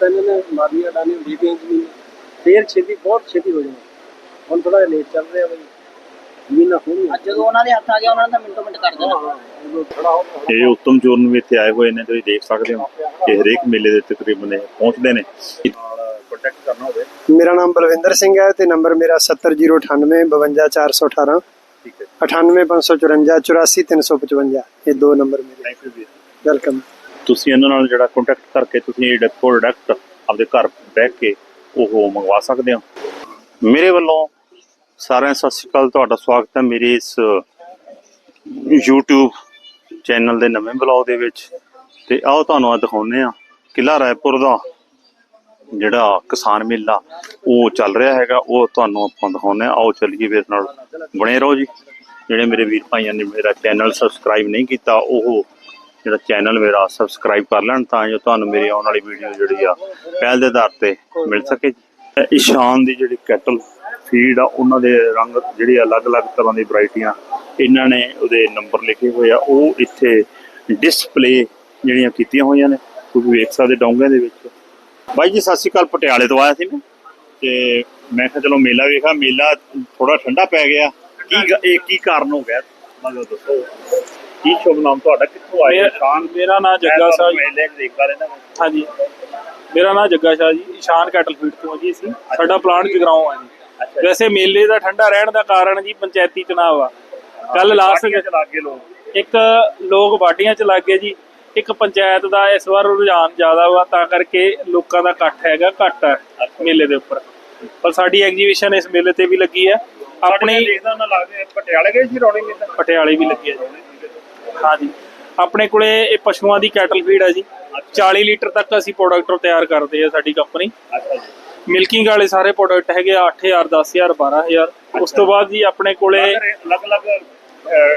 ਤਾਂ ਇਹਨਾਂ ਨੇ ਮਾਰੀਆਂ ਹੁੰਦੀ ਤਿੰਨ ਜ਼ਮੀਨ ਫੇਰ ਛੇਤੀ ਬਹੁਤ ਛੇਤੀ ਹੋ ਜਾਣਾ ਹੁਣ ਥੋੜਾ ਲੇਟ ਚੱਲ ਰਿਹਾ ਬਈ। ਜ਼ਮੀਨਾਂ ਹੋਣੀ ਅੱਜ ਜਦੋਂ ਉਹਨਾਂ ਦੇ ਹੱਥ ਆ ਗਿਆ ਉਹਨਾਂ ਨੇ ਤਾਂ ਮਿੰਟੋ ਮਿੰਟ ਕਰ ਦੇਣਾ। ਇਹ ਉੱਤਮ ਚੋਰਨ ਵੀ ਇੱਥੇ ਆਏ ਹੋਏ ਨੇ ਤੁਸੀਂ ਦੇਖ ਸਕਦੇ ਹੋ ਕਿ ਹਰੇਕ ਮੇਲੇ ਦੇ ਤਕਰੀਬਨ ਇਹ ਪਹੁੰਚਦੇ ਨੇ। ਕੰਟੈਕਟ ਕਰਨਾ ਹੋਵੇ। ਮੇਰਾ ਨਾਮ ਬਲਵਿੰਦਰ ਸਿੰਘ ਹੈ ਤੇ ਨੰਬਰ ਮੇਰਾ 70098 52418 ਠੀਕ ਹੈ 98554 84355 ਇਹ ਦੋ ਨੰਬਰ ਮੇਰੇ। ਥੈਂਕ ਯੂ ਜੀ। ਵੈਲਕਮ ਤੁਸੀਂ ਇਹਨਾਂ ਨਾਲ ਜਿਹੜਾ ਕੰਟੈਕਟ ਕਰਕੇ ਤੁਸੀਂ ਇਹ ਪ੍ਰੋਡਕਟ ਆਪਦੇ ਘਰ ਬੈਠ ਕੇ ਉਹ ਮੰਗਵਾ ਸਕਦੇ ਹੋ? ਮੇਰੇ ਵੱਲੋਂ ਸਾਰਿਆਂ ਸਤਿ ਸ਼੍ਰੀ ਅਕਾਲ, ਤੁਹਾਡਾ ਸਵਾਗਤ ਹੈ ਮੇਰੇ ਇਸ YouTube ਚੈਨਲ ਦੇ ਨਵੇਂ ਬਲੌਗ ਦੇ ਵਿੱਚ। ਤੇ ਆਓ ਤੁਹਾਨੂੰ ਅੱਜ ਦਿਖਾਉਂਦੇ ਆ ਕਿਲਾ ਰਾਏਪੁਰ ਦਾ ਜਿਹੜਾ ਕਿਸਾਨ ਮੇਲਾ ਉਹ ਚੱਲ ਰਿਹਾ ਹੈਗਾ, ਉਹ ਤੁਹਾਨੂੰ ਆਪਾਂ ਦਿਖਾਉਂਦੇ ਆ ਆਓ ਚੱਲੀਏ ਮੇਰੇ ਨਾਲ। ਬਣੇ ਰਹੋ ਜੀ। ਜਿਹੜੇ ਮੇਰੇ ਵੀਰ ਭਾਈਆਂ ਨੇ ਮੇਰਾ ਚੈਨਲ ਸਬਸਕ੍ਰਾਈਬ ਨਹੀਂ ਕੀਤਾ, ਉਹ ਜਿਹੜਾ ਚੈਨਲ ਮੇਰਾ ਸਬਸਕ੍ਰਾਈਬ ਕਰ ਲੈਣ ਤਾਂ ਜੋ ਤੁਹਾਨੂੰ ਮੇਰੀ ਆਉਣ ਵਾਲੀ ਵੀਡੀਓ ਜਿਹੜੀ ਆ, ਪਹਿਲ ਦੇ ਆਧਾਰ ਤੇ ਮਿਲ ਸਕੇ ਇਸ਼ਾਨ ਦੀ ਜਿਹੜੀ ਕੈਟਲ ਫੀਡ ਆ, ਉਹਨਾਂ ਦੇ ਰੰਗ ਜਿਹੜੇ ਅਲੱਗ-ਅਲੱਗ ਤਰ੍ਹਾਂ ਦੀ ਵੈਰਾਈਟੀਆਂ ਇਹਨਾਂ ਨੇ ਉਹਦੇ ਨੰਬਰ ਲਿਖੇ ਹੋਏ ਆ। ਉਹ ਇੱਥੇ ਡਿਸਪਲੇ ਜਿਹੜੀਆਂ ਕੀਤੀਆਂ ਹੋਈਆਂ ਨੇ, ਤੁਸੀਂ ਵੇਖ ਸਕਦੇ ਡੋਂਗਿਆਂ ਦੇ ਵਿੱਚ। ਬਾਈ ਜੀ, ਸਤਿ ਸ਼੍ਰੀ ਅਕਾਲ। ਪਟਿਆਲੇ ਤੋਂ ਆਇਆ ਸੀ ਮੈਂ। ਤੇ ਮੈਂ ਕਿਹਾ ਚਲੋ ਮੇਲਾ ਵੇਖਾ। ਮੇਲਾ ਥੋੜਾ ਠੰਡਾ ਪੈ ਗਿਆ। ਕੀ ਇਹ ਕੀ ਕਾਰਨ ਹੋ ਗਿਆ? ਮਤਲਬ ਦੱਸੋ। ਕੀ ਸ਼ੁਭ ਨਾਮ ਤੁਹਾਡਾ? ਕਿੱਥੋਂ ਆਏ ਮੇਰਾ- ਇਸ਼ਾਨ ਮੇਰਾ ਨਾਮ ਜੱਗਾ ਸ਼ਾਹ ਜੀ। ਮੇਲੇ ਦੇਖਦਾ ਰਹਿੰਦਾ ਮੈਂ ਹਾਂਜੀ। ਮੇਰਾ ਨਾਮ ਜੱਗਾ ਸ਼ਾਹ ਜੀ। ਇਸ਼ਾਨ ਕੈਟਲ ਫੀਡ ਤੋਂ ਹਾਂ ਜੀ ਅਸੀਂ। ਸਾਡਾ ਪਲਾਂਟ ਜਗਰਾਉਂ ਆ ਜੀ। ਵੈਸੇ ਮੇਲੇ ਦਾ ਠੰਡਾ ਰਹਿਣ ਦਾ ਕਾਰਨ ਜੀ ਪੰਚਾਇਤੀ ਚੁਣਾਵ ਆ। ਕੱਲ ਲਾਸਟ ਬਾਕੀਆਂ 'ਚ ਲੱਗ ਗਏ ਲੋਕ। ਇੱਕ ਲੋਕ ਵਾਢੀਆਂ ਚ ਲੱਗ ਗਏ ਜੀ। ਇੱਕ ਪੰਚਾਇਤ ਦਾ ਇਸ ਵਾਰ ਰੁਝਾਨ ਜ਼ਿਆਦਾ ਵਾ ਤਾਂ ਕਰਕੇ ਲੋਕਾਂ ਦਾ ਇਕੱਠ ਹੈਗਾ ਘੱਟ ਹੈ ਮੇਲੇ ਦੇ ਉੱਪਰ। ਪਰ ਸਾਡੀ ਐਗਜੀਬਿਸ਼ਨ ਇਸ ਮੇਲੇ ਤੇ ਵੀ ਲੱਗੀ ਹੈ ਆਪਣੇ ਆਪਣੀ ਦੇਖਦਾ ਨਾ ਲੱਗਦੇ ਪਟਿਆਲੇ ਗਏ ਸੀ ਰੌਣੀ ਮੇਲਾ? ਪਟਿਆਲੇ ਵੀ ਲੱਗੀ ਹੈ ਜੀ। ਹਾਂਜੀ। ਆਪਣੇ ਕੋਲੇ ਇਹ ਪਸ਼ੂਆਂ ਦੀ ਕੈਟਲ ਫੀਡ ਹੈ ਜੀ। 40 ਲੀਟਰ ਤੱਕ ਅਸੀਂ ਪ੍ਰੋਡਕਟ ਤਿਆਰ ਕਰਦੇ ਆ ਸਾਡੀ ਕੰਪਨੀ ਅੱਛਾ ਜੀ। ਮਿਲਕਿੰਗ ਵਾਲੇ ਸਾਰੇ ਪ੍ਰੋਡਕਟ ਹੈਗੇ ਆ 8000 10000 12000 ਉਸ ਤੋਂ ਬਾਅਦ ਜੀ ਆਪਣੇ ਕੋਲੇ ਅਲੱਗ-ਅਲੱਗ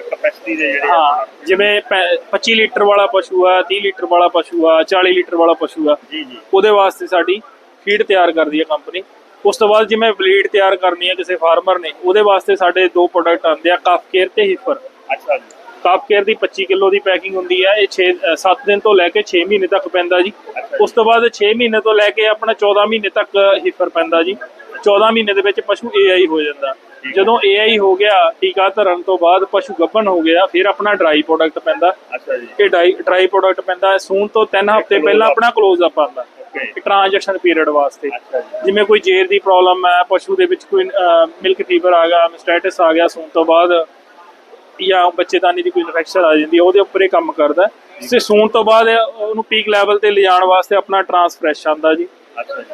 ਕਪੈਸਿਟੀ ਦੇ ਜਿਹੜੇ ਹਾਂ ਜਿਵੇਂ ਪੈ- 25 ਲੀਟਰ ਵਾਲਾ ਪਸ਼ੂ ਆ 30 ਲੀਟਰ ਵਾਲਾ ਪਸ਼ੂ ਆ 40 ਲੀਟਰ ਵਾਲਾ ਪਸ਼ੂ ਆ। ਜੀ ਜੀ। ਉਹਦੇ ਵਾਸਤੇ ਸਾਡੀ ਫੀਡ ਤਿਆਰ ਕਰਦੀ ਹੈ ਕੰਪਨੀ ਉਸ ਤੋਂ ਬਾਅਦ ਜਿਵੇਂ ਬਲੀਡ ਤਿਆਰ ਕਰਨੀ ਹੈ ਕਿਸੇ ਫਾਰਮਰ ਨੇ ਉਹਦੇ ਵਾਸਤੇ ਸਾਡੇ ਦੋ ਪ੍ਰੋਡਕਟ ਆਉਂਦੇ ਆ ਕਾਫ ਕੇਅਰ ਤੇ ਹਿਫਰ ਅੱਛਾ ਜੀ। ਕਾਫ ਕੇਅਰ ਦੀ 25 ਕਿਲੋ ਦੀ ਪੈਕਿੰਗ ਹੁੰਦੀ ਹੈ ਇਹ 6 7 ਦਿਨ ਤੋਂ ਲੈ ਕੇ 6 ਮਹੀਨੇ ਤੱਕ ਪੈਂਦਾ ਜੀ। ਉਸ ਤੋਂ ਬਾਅਦ 6 ਮਹੀਨੇ ਤੋਂ ਲੈ ਕੇ ਆਪਣਾ 14 ਮਹੀਨੇ ਤੱਕ ਹਿਫਰ ਪੈਂਦਾ ਜੀ। 14 ਮਹੀਨੇ ਦੇ ਵਿੱਚ ਪਸ਼ੂ ਏਆਈ ਹੋ ਜਾਂਦਾ। ਜਦੋਂ ਏਆਈ ਹੋ ਗਿਆ ਟੀਕਾ ਧਰਨ ਤੋਂ ਬਾਅਦ ਪਸ਼ੂ ਗੱਭਣ ਹੋ ਗਿਆ ਫਿਰ ਆਪਣਾ ਡਰਾਈ ਪ੍ਰੋਡਕਟ ਪੈਂਦਾ। ਅੱਛਾ ਜੀ। ਇਹ ਡਰਾਈ ਡਰਾਈ ਪ੍ਰੋਡਕਟ ਪੈਂਦਾ ਸੂਨ ਤੋਂ 3 ਹਫ਼ਤੇ ਪਹਿਲਾਂ ਆਪਣਾ ਕਲੋਜ਼ ਅਪ ਆਉਂਦਾ। ਟ੍ਰਾਂਜੈਕਸ਼ਨ ਪੀਰੀਅਡ ਵਾਸਤੇ। ਜਿਵੇਂ ਕੋਈ ਜੇਰ ਦੀ ਪ੍ਰੋਬਲਮ ਹੈ ਪਸ਼ੂ ਦੇ ਵਿੱਚ ਕੋਈ ਮਿਲਕ ਫੀਵਰ ਆ ਗਿਆ ਸਟੇਟਸ ਆ ਗਿਆ ਸੂਣ ਤੋਂ ਬਾਅਦ ਜਾਂ ਬੱਚੇਦਾਨੀ ਦੀ ਕੋਈ ਇਨਫੈਕਸ਼ਨ ਆ ਜਾਂਦੀ ਹੈ ਉਹਦੇ ਉੱਪਰ ਇਹ ਕੰਮ ਕਰਦਾ ਤੇ ਸੂਣ ਤੋਂ ਬਾਅਦ ਉਹਨੂੰ ਪੀਕ ਲੈਵਲ ਤੇ ਲਿਜਾਣ ਵਾਸਤੇ ਆਪਣਾ ਟ੍ਰਾਂਸਫਰੈਸ਼ ਆਂਦਾ ਜੀ।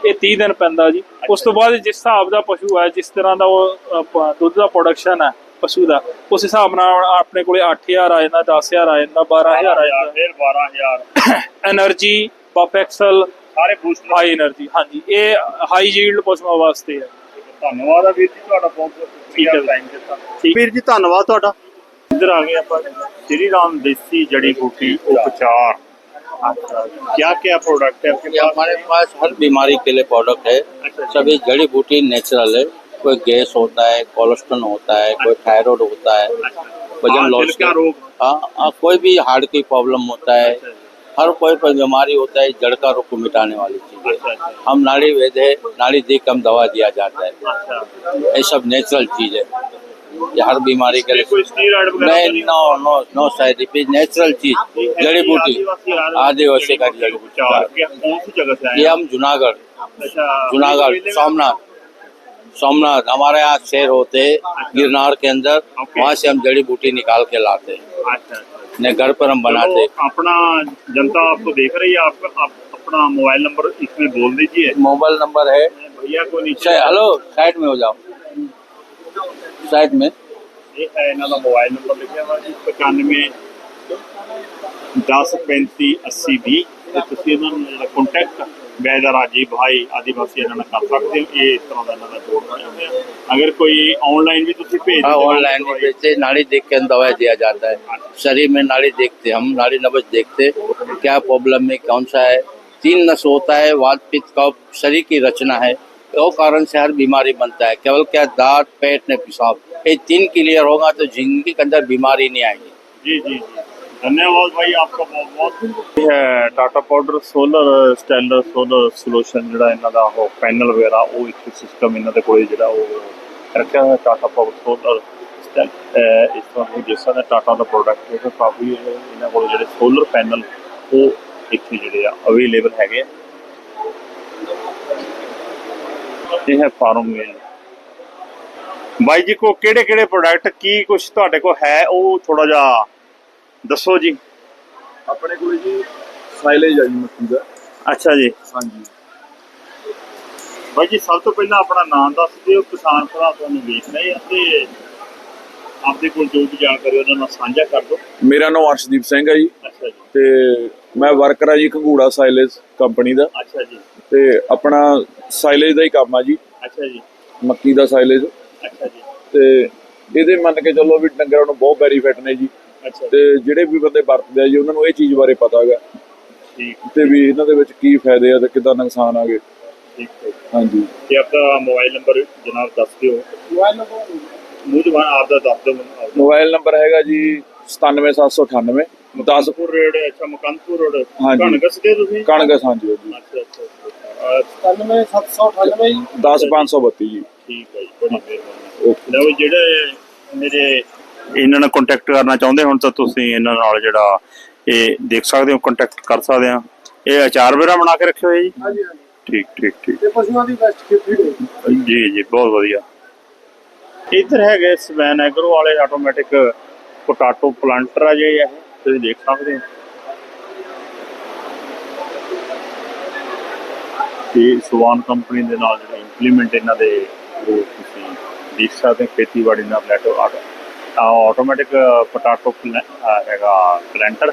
ਇਹ 30 ਦਿਨ ਪੈਂਦਾ ਜੀ। ਉਸ ਤੋਂ ਬਾਅਦ ਜਿਸ ਹਿਸਾਬ ਦਾ ਪਸ਼ੂ ਹੈ ਜਿਸ ਤਰ੍ਹਾਂ ਦਾ ਉਹ ਦੁੱਧ ਦਾ ਪ੍ਰੋਡਕਸ਼ਨ ਹੈ ਪਸ਼ੂ ਦਾ ਉਸ ਹਿਸਾਬ ਨਾਲ ਆਪਣੇ ਕੋਲੇ 8000 ਆ ਜਾਂਦਾ 10000 ਆ ਜਾਂਦਾ 12000 ਆ ਜਾਂਦਾ। ਫਿਰ 12000 એનર્ਜੀ ਪਰਫੈਕਸਲ ਸਾਰੇ ਬੂਸਟ ਹਾਈ એનર્ਜੀ ਹਾਂਜੀ ਇਹ ਹਾਈ ਯੀਲਡ ਪਸ਼ੂਆਂ ਵਾਸਤੇ ਹੈ। ਧੰਨਵਾਦ ਵੀਰ ਜੀ ਤੁਹਾਡਾ ਬਹੁਤ ਬਹੁਤ ਸ਼ੁਕਰੀਆ ਟਾਈਮ ਦਿੱਤਾ। ਵੀਰ ਜੀ ਧੰਨਵਾਦ ਤੁਹਾਡਾ। इधर आ गए श्री राम देसी जड़ी बूटी उपचार। क्या क्या प्रोडक्ट है आपके पास? हमारे पास हर बीमारी के लिए प्रोडक्ट है। अच्छा, अच्छा। सभी जड़ी बूटी नेचुरल है। कोई गैस होता है कोलेस्ट्रॉल होता है कोई अच्छा। थायराइड होता है वज़न हाँ, लॉस का रोग। हाँ, हाँ, कोई भी हार्ट की प्रॉब्लम होता है। हर कोई बीमारी होता है जड़ का रोग को मिटाने वाली चीज़ है। हम नाड़ी वेद है नाड़ी देख कम दवा दिया जाता है। ये सब नेचुरल चीज़ है। ये हर बीमारी के लिए no no no side effect natural चीज़। जड़ी बूटी आदिवासी का जड़ी बूटी आए ये हम जूनागढ़। अच्छा जूनागढ़ सोमनाथ। सोमनाथ हमारे यहाँ शेर होते हैं गिरनार के अंदर। वहाँ से हम जड़ी बूटी निकाल के लाते हैं। अच्छा अच्छा। ने घर पर हम बनाते अपना जनता आपको देख रही है आपका आप अपना मोबाइल नंबर इसमें बोल दीजिए। मोबाइल नंबर है। भैया को नीचे हेलो साइड में हो जाओ। साइड में ਇਹ ਹੈ ਇਹਨਾਂ ਦਾ ਮੋਬਾਈਲ ਨੰਬਰ ਲਿਖਿਆ ਹੋਇਆ ਜੀ 95 10 35 80 20 ਤੇ ਤੁਸੀਂ ਇਹਨਾਂ ਨੂੰ ਜਿਹੜਾ ਕੰਟੈਕਟ ਵੈਦਾ ਰਾਜੀਵ ਭਾਈ ਆਦੀਵਾਸੀ ਇਹਨਾਂ ਨਾਲ ਕਰ ਸਕਦੇ ਹੋ ਇਹ ਇਸ ਤਰ੍ਹਾਂ ਦਾ ਇਹਨਾਂ ਦਾ ਜੋੜ ਬਣਿਆ ਹੋਇਆ ਅਗਰ ਕੋਈ ਆਨਲਾਈਨ ਵੀ ਤੁਸੀਂ ਭੇਜ हाँ ਦਿੰਦੇ ਹੋ ऑनलाइन भी ਦਵਾਈ, बेचते नाड़ी देख के हम दवाई दिया जाता है शरीर में नाड़ी देखते हम नाड़ी नब्ज देखते क्या प्रॉब्लम में कौन सा है तीन नस होता है वात पित्त कफ शरीर की रचना है वो कारण से हर बीमारी बनता है केवल क्या दांत पेट ने पेशाब ये तीन क्लियर होगा तो जिंदगी के अंदर बीमारी नहीं आएगी ਜੀ ਜੀ ਜੀ धन्यवाद भाई आपका बहुत बहुत ਇਹ ਹੈ Tata Power solar stellar solar solution ਜਿਹੜਾ ਇਹਨਾਂ ਦਾ ਉਹ ਪੈਨਲ ਵਗੈਰਾ ਉਹ ਇੱਕ ਸਿਸਟਮ ਇਹਨਾਂ ਦੇ ਕੋਲੇ ਜਿਹੜਾ ਉਹ ਰੱਖਿਆ ਹੋਇਆ ਟਾਟਾ ਪਾਵਰ ਸੋਲਰ ਸਟੈਲ ਇਸ ਤਰ੍ਹਾਂ ਉਹ ਜਿਸ ਤਰ੍ਹਾਂ ਦਾ ਟਾਟਾ ਦਾ ਪ੍ਰੋਡਕਟ ਹੈ ਕਾਫੀ ਇਹਨਾਂ ਕੋਲ ਜਿਹੜੇ ਸੋਲਰ ਪੈਨਲ ਉਹ ਇੱਥੇ ਜਿਹੜੇ ਆ ਅਵੇਲੇਬਲ ਹੈਗੇ ਆ ਇਹ ਹੈ ਫਾਰਮ ਮੇਲ ਬਾਈ ਜੀ ਕੋ ਕਿਹੜੇ ਕਿਹੜੇ ਪ੍ਰੋਡਕਟ ਕੀ ਕੁਝ ਤੁਹਾਡੇ ਕੋਲ ਹੈ? ਉਹ ਥੋੜਾ ਜਿਹਾ ਦੱਸੋ ਜੀ। ਆਪਣੇ ਕੋਲੇ ਜੀ ਸਾਈਲੇਜ ਆ ਜੀ ਮੱਕੀ ਦਾ। ਅੱਛਾ ਜੀ। ਹਾਂਜੀ। ਬਾਈ ਜੀ ਸਭ ਤੋਂ ਪਹਿਲਾਂ ਆਪਣਾ ਨਾਮ ਦੱਸ ਦਿਓ। ਕਿਸਾਨ ਭਰਾ ਤੁਹਾਨੂੰ ਵੇਖ ਰਹੇ ਆ ਤੇ ਆਪਦੇ ਕੋਲ ਜੋ ਵੀ ਜਾਣਕਾਰੀ ਉਹਨਾਂ ਨਾਲ ਸਾਂਝਾ ਕਰ ਦਿਓ। ਮੇਰਾ ਨਾਮ ਅਰਸ਼ਦੀਪ ਸਿੰਘ ਹੈ ਜੀ। ਅੱਛਾ ਜੀ। ਤੇ ਮੈਂ ਵਰਕਰ ਆ ਜੀ ਘੰਗੂੜਾ ਸਾਈਲੇਜ ਕੰਪਨੀ ਦਾ। ਅੱਛਾ ਜੀ। ਤੇ ਆਪਣਾ ਸਾਈਲੇਜ ਦਾ ਹੀ ਕੰਮ ਆ ਜੀ। ਅੱਛਾ ਜੀ। ਮੱਕੀ ਦਾ ਸਾਈਲੇਜ ਅੱਛਾ ਜੀ। ਤੇ ਇਹਦੇ ਮੰਨ ਕੇ ਚੱਲੋ ਵੀ ਡੰਗਰਾਂ ਨੂੰ ਬਹੁਤ ਬੈਨੀਫਿਟ ਨੇ ਜੀ। ਅੱਛਾ ਤੇ ਜਿਹੜੇ ਵੀ ਬੰਦੇ ਵਰਤਦੇ ਆ ਜੀ ਉਹਨਾਂ ਨੂੰ ਇਹ ਚੀਜ਼ ਬਾਰੇ ਪਤਾ ਹੈਗਾ। ਠੀਕ। ਤੇ ਵੀ ਇਹਨਾਂ ਦੇ ਵਿੱਚ ਕੀ ਫਾਇਦੇ ਆ ਤੇ ਕਿੱਦਾਂ ਨੁਕਸਾਨ ਆਗੇ ਠੀਕ ਹੈ ਹਾਂਜੀ। ਤੇ ਆਪਦਾ ਮੋਬਾਈਲ ਨੰਬਰ ਜਨਾਬ ਦੱਸ ਦਿਓ। ਮੋਬਾਈਲ ਨੰਬਰ ਮੂੰਹ ਜ਼ਬਾਨ ਆਪਦਾ ਦੱਸ ਦਿਓ। ਮੋਬਾਈਲ ਨੰਬਰ ਹੈਗਾ ਜੀ 97798 10 ਮਕਾਨਪੁਰ ਰੋਡ ਅੱਛਾ ਮਕਾਨਪੁਰ ਰੋਡ। ਕਣਗਸ ਦੇ ਤੁਸੀਂ? ਕਣਗਸ ਹਾਂਜੀ ਜੀ ਅੱਛਾ ਅੱਛਾ। 97798 ਜੀ। 10532 ਜੀ। ਠੀਕ ਹੈ ਜੀ ਬੜੀ ਮਿਹਰਬਾਨੀ। ਓਕੇ ਲਓ ਜਿਹੜੇ ਮੇਰੇ ਇਹਨਾਂ ਨਾਲ ਕੰਟੈਕਟ ਕਰਨਾ ਚਾਹੁੰਦੇ ਹੁਣ ਤਾਂ ਤੁਸੀਂ ਇਹਨਾਂ ਨਾਲ ਜਿਹੜਾ ਇਹ ਦੇਖ ਸਕਦੇ ਹੋ ਕੰਟੈਕਟ ਕਰ ਸਕਦੇ ਆ ਇਹ ਅਚਾਰ ਵਗੈਰਾ ਬਣਾ ਕੇ ਰੱਖਿਓ ਹੈ ਜੀ? ਹਾਂਜੀ ਹਾਂਜੀ। ਠੀਕ ਠੀਕ ਠੀਕ। ਤੇ ਪਸ਼ੂਆਂ ਦੀ ਬੈਸਟ ਖੇਤੀ ਹੋਈ। ਜੀ ਜੀ ਬਹੁਤ ਵਧੀਆ। ਇੱਧਰ ਹੈਗੇ ਸਵੈਨ ਐਗਰੋ ਵਾਲੇ ਆਟੋਮੈਟਿਕ ਪੋਟਾਟੋ ਪਲਾਂਟਰ ਆ ਜਿਹੜੇ ਇਹ ਤੁਸੀਂ ਦੇਖ ਸਕਦੇ ਹੋ। ਤੇ ਸਵਾਨ ਕੰਪਨੀ ਦੇ ਨਾਲ ਜਿਹੜੇ ਇੰਪਲੀਮੈਂਟ ਇਹਨਾਂ ਦੇ ਉਹ ਤੁਸੀਂ ਦੇਖ ਸਕਦੇ ਹੋ, ਖੇਤੀਬਾੜੀ ਨਾਲ ਰਿਲੇਟਡ ਆਟੋਮੈਟਿਕ ਪੋਟਾਟੋ ਹੈਗਾ ਪਲੈਂਟਰ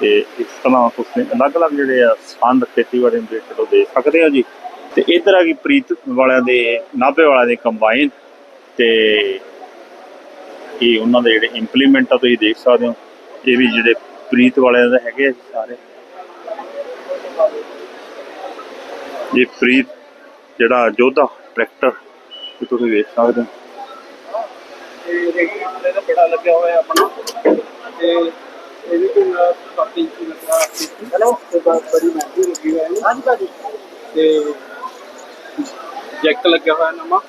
ਤੇ ਇਸ ਤਰ੍ਹਾਂ ਤੁਸੀਂ ਅਲੱਗ-ਅਲੱਗ ਜਿਹੜੇ ਆ ਸੰਦ ਖੇਤੀਬਾੜੀ ਦੇ ਰਿਲੇਟਡ ਉਹ ਦੇਖ ਸਕਦੇ ਹੋ ਜੀ। ਤੇ ਇਧਰ ਆ ਗਈ ਪ੍ਰੀਤ ਵਾਲਿਆਂ ਦੇ, ਨਾਭੇ ਵਾਲਿਆਂ ਦੇ ਕੰਬਾਈਨ ਤੇ ਇਹ ਉਹਨਾਂ ਦੇ ਜਿਹੜੇ ਇੰਪਲੀਮੈਂਟ ਆ ਤੁਸੀਂ ਦੇਖ ਸਕਦੇ ਹੋ। ਇਹ ਵੀ ਜਿਹੜੇ ਪ੍ਰੀਤ ਵਾਲਿਆਂ ਦੇ ਹੈਗੇ ਆ ਜੀ ਸਾਰੇ। ਇਹ ਪ੍ਰੀਤ ਜਿਹੜਾ ਜੋਧਾ ਟਰੈਕਟਰ ਇਹ ਤੁਸੀਂ ਵੇਖ ਸਕਦੇ ਹੋ। ਤੇ ਰੈਗੂਲੇਟਰ ਦਾ ਬੜਾ ਲੱਗਿਆ ਹੋਇਆ ਆਪਣਾ ਤੇ ਇਹਦੇ ਕੋਲ ਕਾਫੀ ਇੰਚੀ ਲੱਗਾ ਹੈਲੋ। ਤੇ ਬ- ਬੜੀ ਮਹਿੰਗੀ ਲੱਗੀ ਹੋਈ ਹੈ ਹਾਂਜੀ ਭਾਜੀ। ਤੇ ਜੈਕ ਲੱਗਿਆ ਹੋਇਆ ਨਵਾਂ।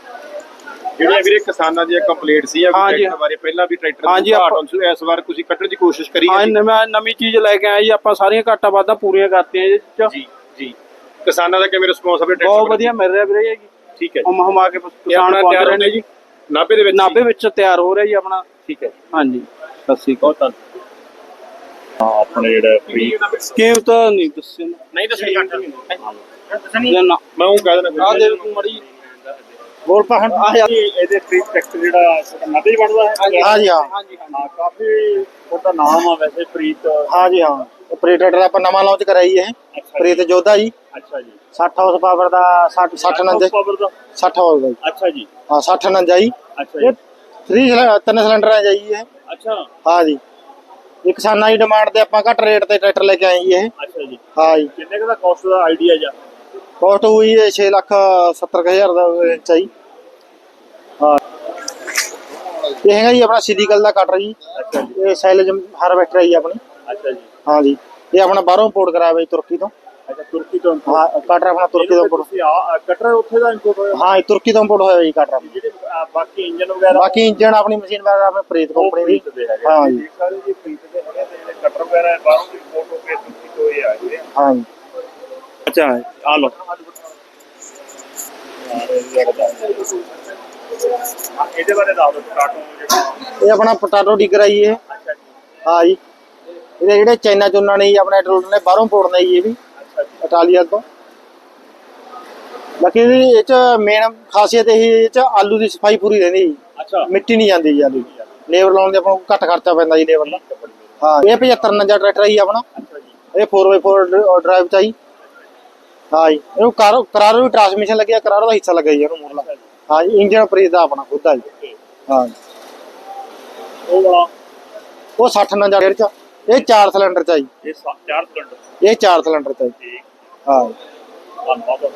ਜਿਹੜੀਆਂ ਵੀਰੇ ਕਿਸਾਨਾਂ ਦੀਆਂ ਕੰਪਲੀਟ ਸੀ। ਟਰੈਕਟਰ ਬਾਰੇ ਪਹਿਲਾਂ ਵੀ ਟਰੈਕਟਰ ਹਾਂਜੀ, ਘਾਟ ਸੀ ਇਸ ਵਾਰ ਤੁਸੀਂ ਕੱਢਣ ਦੀ ਕੋਸ਼ਿਸ਼ ਕਰੀ ਹੈ ਨਵਾਂ ਨਵੀਂ ਚੀਜ਼ ਲੈ ਕੇ ਆਏ ਜੀ ਆਪਾਂ ਸਾਰੀਆਂ ਘਾਟਾਂ ਵਾਧਾਂ ਪੂਰੀਆਂ ਕਰਤੀਆਂ ਇਹ ਜੀ। ਕਿਸਾਨਾਂ ਦਾ ਕਿਵੇਂ ਰਿਸਪੌਂਸ ਹੈ ਟਰੈਕਟਰ ਬਹੁਤ ਵਧੀਆ ਮਿਲ ਰਿਹਾ ਵੀਰੇ ਜੀ। ਠੀਕ ਹੈ ਜੀ। ਹਮ ਹਮਾ ਕੇ ਇਹ ਕਿਸਾਨ ਪਹੁੰਚ ਤਿਆਰ ਰਹੇ ਨੇ ਜੀ। ਨਾਭੇ ਦੇ ਵਿੱਚ? ਨਾਭੇ ਵਿੱਚ ਤਿਆਰ ਹੋ ਰਿਹਾ ਜੀ ਆਪਣਾ। ਠੀਕ ਹੈ ਹਾਂਜੀ। ਸਤਿ ਸ੍ਰੀ ਅਕਾਲ। ਆਪਣੇ ਜਿਹੜਾ ਪ੍ਰੀਤ ਕੀਮਤ ਨਹੀਂ ਦੱਸੇ ਨਹੀਂ ਦੱਸਣੀ ਘੱਟ। ਨਾ ਮੈਂ ਉਹ ਕਹਿ ਦੇਣਾ ਆ ਦੇ ਤੂੰ ਮੜੀ ਬੋਲ ਪਾ ਹੁਣ ਇਹਦੇ ਪ੍ਰੀਤ ਟਰੈਕਟਰ ਜਿਹੜਾ ਨਾਭੇ ਹੀ ਬਣਦਾ ਹੈ। ਹਾਂ ਜੀ ਹਾਂ ਹਾਂ ਕਾਫੀ ਉਹਦਾ ਨਾਮ ਆ ਵੈਸੇ ਪ੍ਰੀਤ ਹਾਂ ਜੀ ਹਾਂ। ਆਪਰੇਟਰ ਆਪਾਂ ਨਵਾਂ ਲਾਂਚ ਕਰਾਈ ਇਹ ਪ੍ਰੀਤ ਜੋਧਾ ਜੀ। ਅੱਛਾ ਜੀ। 60 ਹਾਊਸ ਪਾਵਰ ਦਾ 60 60 ਨੰਜਾ ਪਾਵਰ ਦਾ? 60 ਹਾਊਸ ਦਾ ਅੱਛਾ ਜੀ। ਹਾਂ 60 ਨੰਜਾ ਜੀ। ਅੱਛਾ ਜੀ। 3 ਤਿੰਨ ਸਿਲੰਡਰ ਆ ਜੀ ਇਹ। ਅੱਛਾ। ਹਾਂ ਜੀ। ਇਹ ਕਿਸਾਨਾਂ ਦੀ ਡਿਮਾਂਡ ਤੇ ਆਪਾਂ ਘੱਟ ਰੇਟ ਤੇ ਟਰੈਕਟਰ ਲੈ ਕੇ ਆਏ ਜੀ ਇਹ। ਅੱਛਾ ਜੀ। ਹਾਂ ਜੀ। ਕਿੰਨੇ ਦਾ ਕਾਸਟ ਦਾ ਆਈਡੀਆ ਜਾਂ? ਕੋਸਟ ਹੋਈ ਹੈ 6 ਲੱਖ 70 ਕੁ ਹਜ਼ਾਰ ਦਾ ਰੇਂਜ ਜੀ। ਹਾਂ। ਇਹ ਹੈਗਾ ਜੀ ਆਪਣਾ ਸਿੱਧੀਕਲ ਦਾ ਕਟਰ ਜੀ। ਅੱਛਾ ਜੀ। ਇਹ ਸੈਲਜ ਹਾਰਵੈਸਟਰ ਹੈ ਜੀ ਆਪਣੀ। ਅੱਛਾ ਜੀ। ਹਾਂ ਜੀ ਇਹ ਆਪਣਾ ਬਾਹਰੋਂ ਇੰਪੋਰਟ ਕਰਾਇਆ ਬਈ ਤੁਰਕੀ ਤੋਂ ਅੱਛਾ ਤੁਰਕੀ ਤੋਂ ਹਾਂ ਕਟਰ ਆਪਣਾ ਤੁਰਕੀ ਤੋਂ import- ਤੁਸੀਂ ਆ ਕਟਰ ਉੱਥੇ ਦਾ ਇੰਪੋਰਟ ਹੋਇਆ ਹਾਂ ਇਹ ਤੁਰਕੀ ਤੋਂ ਇੰਪੋਰਟ ਹੋਇਆ ਜੀ ਕਟਰ ਆਪਣਾ ਜਿਹੜੇ ਅਹ, ਬਾਕੀ ਇੰਜਨ ਵਗੈਰਾ ਬਾਕੀ ਇੰਜਨ ਆਪਣੀ ਮਸ਼ੀਨ ਵਗੈਰਾ ਆਪਣੇ ਪ੍ਰੀਤ ਉਹ ਕੰਪਨੀ ਦੀ ਪ੍ਰੀਤ ਦੇ ਹੈਗੇ ਹਾਂ ਤੁਸੀਂ ਜੀ ਦੇਖ ਸਕਦੇ ਜੀ ਪ੍ਰੀਤ ਦੇ ਹੈਗੇ ਤੇ ਜਿਹੜੇ ਕਟਰ ਵਗੈਰਾ ਹੈ, ਬਾਹਰੋਂ ਦੀ ਇੰਪੋਰਟ ਹੋ ਕੇ ਤੁਰਕੀ ਤੋਂ ਇਹ ਆਏ ਹੋਏ ਆ ਹਾਂ ਜੀ ਅੱਛਾ ਆ ਲਓ ਇਹਦੇ ਬਾਰੇ ਦੱਸ ਦਿਓ ਸਟਾਰਟ ਜਿਹੜਾ ਇਹ ਆਪਣਾ ਪੋਟਾਟੋ ਡਿਗਰ ਆ ਜੀ ਇਹ ਅੱਛਾ ਜੀ ਹਾਂ ਜੀ ਇਹਦੇ ਜਿਹੜੇ ਚਾਈਨਾ ਚੁੰਨਾ ਨੇ ਆਪਣੇ ਟਰੂਲ ਨੇ ਬਾਹਰੋਂ ਪੋੜਨੇ ਜੀ ਇਹ ਵੀ ਇਟਾਲੀਆ ਤੋਂ। ਬਾਕੀ ਇਹਦੀ ਇਹ ਚ ਮੇਨ ਖਾਸੀਅਤ ਇਹ ਇਹ ਚ ਆਲੂ ਦੀ ਸਫ਼ਾਈ ਪੂਰੀ ਰਹਿੰਦੀ ਜੀ। ਅੱਛਾ। ਮਿੱਟੀ ਨਹੀਂ ਜਾਂਦੀ ਜੀ ਆਲੂ ਦੀ। ਲੇਬਰ ਲਾਉਣ ਦੇ ਆਪਾਂ ਨੂੰ ਘੱਟ ਖਰਚਾ ਪੈਂਦਾ ਜੀ ਲੇਬਰ ਦਾ। ਹਾਂ ਇਹ 75 ਨੰਜਾ ਟਰੈਕਟਰ ਜੀ ਆਪਣਾ। ਅੱਛਾ ਜੀ। ਇਹ 4x4 ਡਰਾਈਵ ਚ ਆ ਜੀ। ਹਾਂ ਜੀ ਇਹਨੂੰ ਕਾਰ ਕਰਾਰੋ ਵੀ ਟਰਾਂਸਮਿਸ਼ਨ ਲੱਗਿਆ ਕਰਾਰੋ ਦਾ ਹਿੱਸਾ ਲੱਗਿਆ ਜੀ ਇਹਨੂੰ ਮੂਰਲਾ ਹਾਂ ਜੀ ਇੰਜਨ ਪ੍ਰੀਤ ਦਾ ਆਪਣਾ ਖੁਦ ਦਾ ਜੀ। ਹਾਂ। ਉਹ ਵਾਲਾ। ਉਹ 60 ਨੰਜਾ ਡੇਢ ਚ ਇਹ 4 ਸਿਲੰਡਰ ਚ ਆ ਜੀ। ਇਹ ਸਾ- ਚਾਰ ਸਿਲੰਡਰ ਇਹ 4 ਸਿਲੰਡਰ ਚ ਆ ਜੀ। ਠੀਕ। ਹਾਂ। ਜੀ। ਧੰਨਵਾਦ।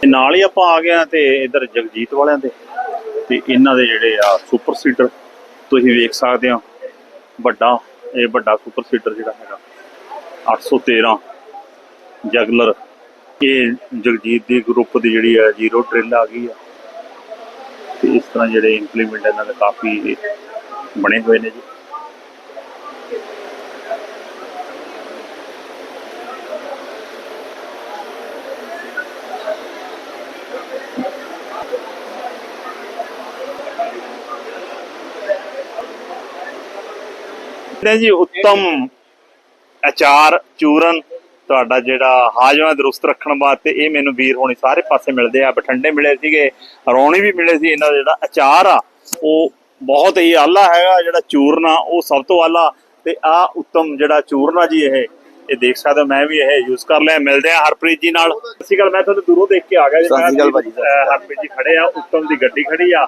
ਤੇ ਨਾਲ ਹੀ ਆਪਾਂ ਆ ਗਏ ਆ ਤੇ ਇਧਰ ਜਗਜੀਤ ਵਾਲਿਆਂ ਦੇ। ਤੇ ਇਹਨਾਂ ਦੇ ਜਿਹੜੇ ਆ ਸੁਪਰ ਸੀਡਰ ਤੁਸੀਂ ਵੇਖ ਸਕਦੇ ਹੋ। ਵੱਡਾ ਇਹ ਵੱਡਾ ਸੁਪਰ ਸੀਡਰ ਜਿਹੜਾ ਹੈਗਾ। 813 ਜਗਲਰ। ਇਹ ਜਗਜੀਤ ਦੀ ਗਰੁੱਪ ਦੀ ਜਿਹੜੀ ਹੈ ਜ਼ੀਰੋ ਟ੍ਰਿਲ ਆ ਗਈ ਆ। ਤੇ ਇਸ ਤਰ੍ਹਾਂ ਜਿਹੜੇ ਇੰਪਲੀਮੈਂਟ ਇਹਨਾਂ ਦੇ ਕਾਫੀ ਬਣੇ ਹੋਏ ਨੇ ਜੀ। ਨੇ ਜੀ, ਉੱਤਮ ਅਚਾਰ ਚੂਰਨ ਤੁਹਾਡਾ ਜਿਹੜਾ ਹਾਜਮਾ ਦਰੁਸਤ ਰੱਖਣ ਵਾਸਤੇ ਇਹ ਮੈਨੂੰ ਵੀਰ ਹੋਣੀ ਸਾਰੇ ਪਾਸੇ ਮਿਲਦੇ ਆ, ਬਠੰਡੇ ਮਿਲੇ ਸੀਗੇ, ਰੌਣੀ ਵੀ ਮਿਲੇ ਸੀ, ਇਹਨਾਂ ਦਾ ਜਿਹੜਾ ਅਚਾਰ ਆ, ਉਹ ਬਹੁਤ ਹੀ ਆਲਾ ਹੈਗਾ, ਜਿਹੜਾ ਚੂਰਨ ਆ, ਉਹ ਸਭ ਤੋਂ ਆਲਾ, ਤੇ ਆ ਉੱਤਮ ਜਿਹੜਾ ਚੂਰਨ ਆ ਜੀ ਇਹ ਇਹ ਦੇਖ ਸਕਦੇ ਹੋ ਮੈਂ ਵੀ ਇਹ ਯੂਜ਼ ਕਰ ਲਿਆ ਮਿਲਦੇ ਆ ਹਰਪ੍ਰੀਤ ਜੀ ਨਾਲ। ਸਤਿ ਸ਼੍ਰੀ ਅਕਾਲ ਮੈਂ ਤੁਹਾਨੂੰ ਦੂਰੋਂ ਦੇਖ ਕੇ ਆ ਗਿਆ ਜੀ। ਸਤਿ ਸ਼੍ਰੀ ਅਕਾਲ ਭਾਜੀ, ਸਤਿ ਸ਼੍ਰੀ ਅਹ ਹਰਪ੍ਰੀਤ ਜੀ ਖੜੇ ਆ ਉੱਤਮ ਦੀ ਗੱਡੀ ਖੜੀ ਆ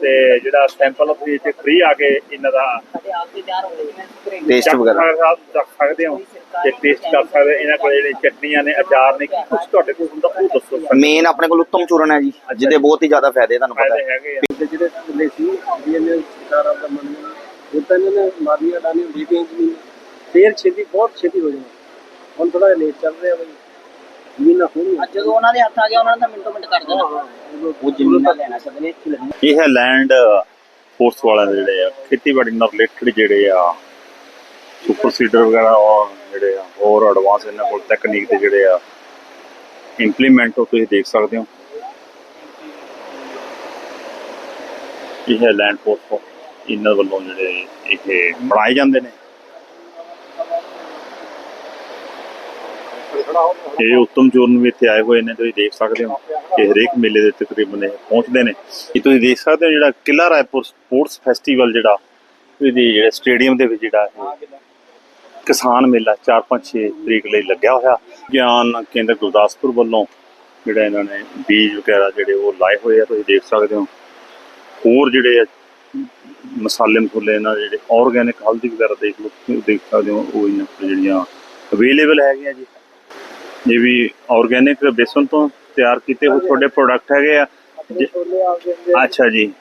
ਤੇ ਜਿਹੜਾ ਸੈਂਪਲ ਫ੍ਰੀ ਤੇ ਫ੍ਰੀ ਆ ਕੇ ਇਹਨਾਂ ਦਾ ਸਾਡੇ ਆਪ ਦੇ ਤਿਆਰ ਹੋ ਗਏ ਨੇ ਘਰੇਲੂ ਟੇਸਟ ਚੱਖ ਵਗੈਰਾ ਸਕਦੇ ਚੱਖ ਸਕਦੇ ਹੋ ਤੇ ਟੇਸਟ ਕਰ ਸਕਦੇ ਹੋ। ਇਹਨਾਂ ਕੋਲ ਜਿਹੜੇ ਚਟਨੀਆਂ ਨੇ ਅਚਾਰ ਨੇ ਕੀ ਕੁਝ ਤੁਹਾਡੇ ਕੋਲ ਹੁੰਦਾ ਉਹ ਦੱਸੋ ਸਾਨੂੰ। ਮੇਨ ਆਪਣੇ ਕੋਲ ਉੱਤਮ ਚੂਰਨ ਹੈ ਜੀ ਜਿਹਦੇ ਬਹੁਤ ਹੀ ਜ਼ਿਆਦਾ ਫਾਇਦੇ ਤੁਹਾਨੂੰ ਪਤਾ ਫਾਇਦੇ ਹੈ ਹੈਗੇ ਆ। ਜਿਹੜੇ ਥੱਲੇ ਸੀ ਜਿਹਨੇ ਸਰਕਾਰਾਂ ਦਾ ਮੰਨ ਉਹ ਤਾਂ ਇਹਨਾਂ ਨੇ ਮਾਰੀਆਂ ਡਾਣੀ ਹੁੰਦੀ ਤੇ ਜ਼ਮੀਨ ਫੇਰ ਛੇਤੀ ਬਹੁਤ ਛੇਤੀ ਹੋ ਜਾਣਾ। ਹੁਣ ਥੋੜਾ ਲੇਟ ਚੱਲ ਰਿਹਾ ਬਈ। ਜ਼ਮੀਨ ਨਾ ਹੋਣੀ ਅੱਜ ਜਦੋਂ ਉਹਨਾਂ ਦੇ ਹੱਥ ਆ ਗਿਆ ਉਹਨਾਂ ਨੇ ਤਾਂ ਮਿੰਟੋ ਮਿੰਟ ਕਰ ਦੇਣਾ ਉਹ ਜ਼ਮੀਨਾਂ ਲੈਣਾ ਚਾਹੁੰਦੇ ਨੇ ਇਹ ਹੈ ਲੈਂਡ ਫੋਰਸ ਵਾਲਿਆਂ ਦੇ ਜਿਹੜੇ ਆ ਖੇਤੀਬਾੜੀ ਨਾਲ ਰਿਲੇਟਡ ਜਿਹੜੇ ਆ ਸੁਪਰ ਸੀਡਰ ਵਗੈਰਾ ਔਰ ਜਿਹੜੇ ਆ ਹੋਰ ਐਡਵਾਂਸ ਇਹਨਾਂ ਕੋਲ ਟੈਕਨੀਕ ਦੇ ਜਿਹੜੇ ਆ ਇੰਪਲੀਮੈਂਟ ਉਹ ਤੁਸੀਂ ਦੇਖ ਸਕਦੇ ਹੋ। ਇਹ ਹੈ ਲੈਂਡ ਫੋਰਸ ਇਹਨਾਂ ਵੱਲੋਂ ਜਿਹੜੇ ਇਹ ਬਣਾਏ ਜਾਂਦੇ ਨੇ। ਇਹ ਉੱਤਮ ਚੂਰਨ ਵੀ ਇੱਥੇ ਆਏ ਹੋਏ ਨੇ, ਤੁਸੀਂ ਦੇਖ ਸਕਦੇ ਹੋ ਇਹ ਹਰੇਕ ਮੇਲੇ ਦੇ ਤਕਰੀਬਨ ਇਹ ਪਹੁੰਚਦੇ ਨੇ। ਇਹ ਤੁਸੀਂ ਦੇਖ ਸਕਦੇ ਹੋ ਜਿਹੜਾ ਕਿਲਾ ਰਾਏਪੁਰ ਸਪੋਰਟਸ ਫੈਸਟੀਵਲ ਜਿਹੜਾ, ਇਹਦੀ ਜਿਹੜੇ ਸਟੇਡੀਅਮ ਦੇ ਵਿੱਚ ਜਿਹੜਾ ਇਹ ਕਿਸਾਨ ਮੇਲਾ 4-5-6 ਤਰੀਕ ਲਈ ਲੱਗਿਆ ਹੋਇਆ। ਗਿਆਨ ਕੇਂਦਰ ਗੁਰਦਾਸਪੁਰ ਵੱਲੋਂ ਜਿਹੜਾ ਇਹਨਾਂ ਨੇ ਬੀਜ ਵਗੈਰਾ ਜਿਹੜੇ ਉਹ ਲਾਏ ਹੋਏ ਆ, ਤੁਸੀਂ ਦੇਖ ਸਕਦੇ ਹੋ। ਹੋਰ ਜਿਹੜੇ ਆ ਮਸਾਲੇ ਮਸੂਲੇ ਇਹਨਾਂ ਦੇ ਜਿਹੜੇ ਆਰਗੈਨਿਕ ਹਲਦੀ ਵਗੈਰਾ ਦੇਖ ਲਓ, ਤੁਸੀਂ ਦੇਖ ਸਕਦੇ ਹੋ, ਉਹ ਇਹਨਾਂ ਜਿਹੜੀਆਂ ਅਵੇਲੇਬਲ ਹੈਗੀਆਂ ਜੀ। ਇਹ ਵੀ ਆਰਗੈਨਿਕ ਬੇਸਨ ਤੋਂ ਤਿਆਰ ਕੀਤੇ ਹੋਏ ਤੁਹਾਡੇ ਪ੍ਰੋਡਕਟ ਹੈਗੇ ਆ। ਜੇ- ਛੋਲੇ ਆ। ਅੱਛਾ ਜੀ।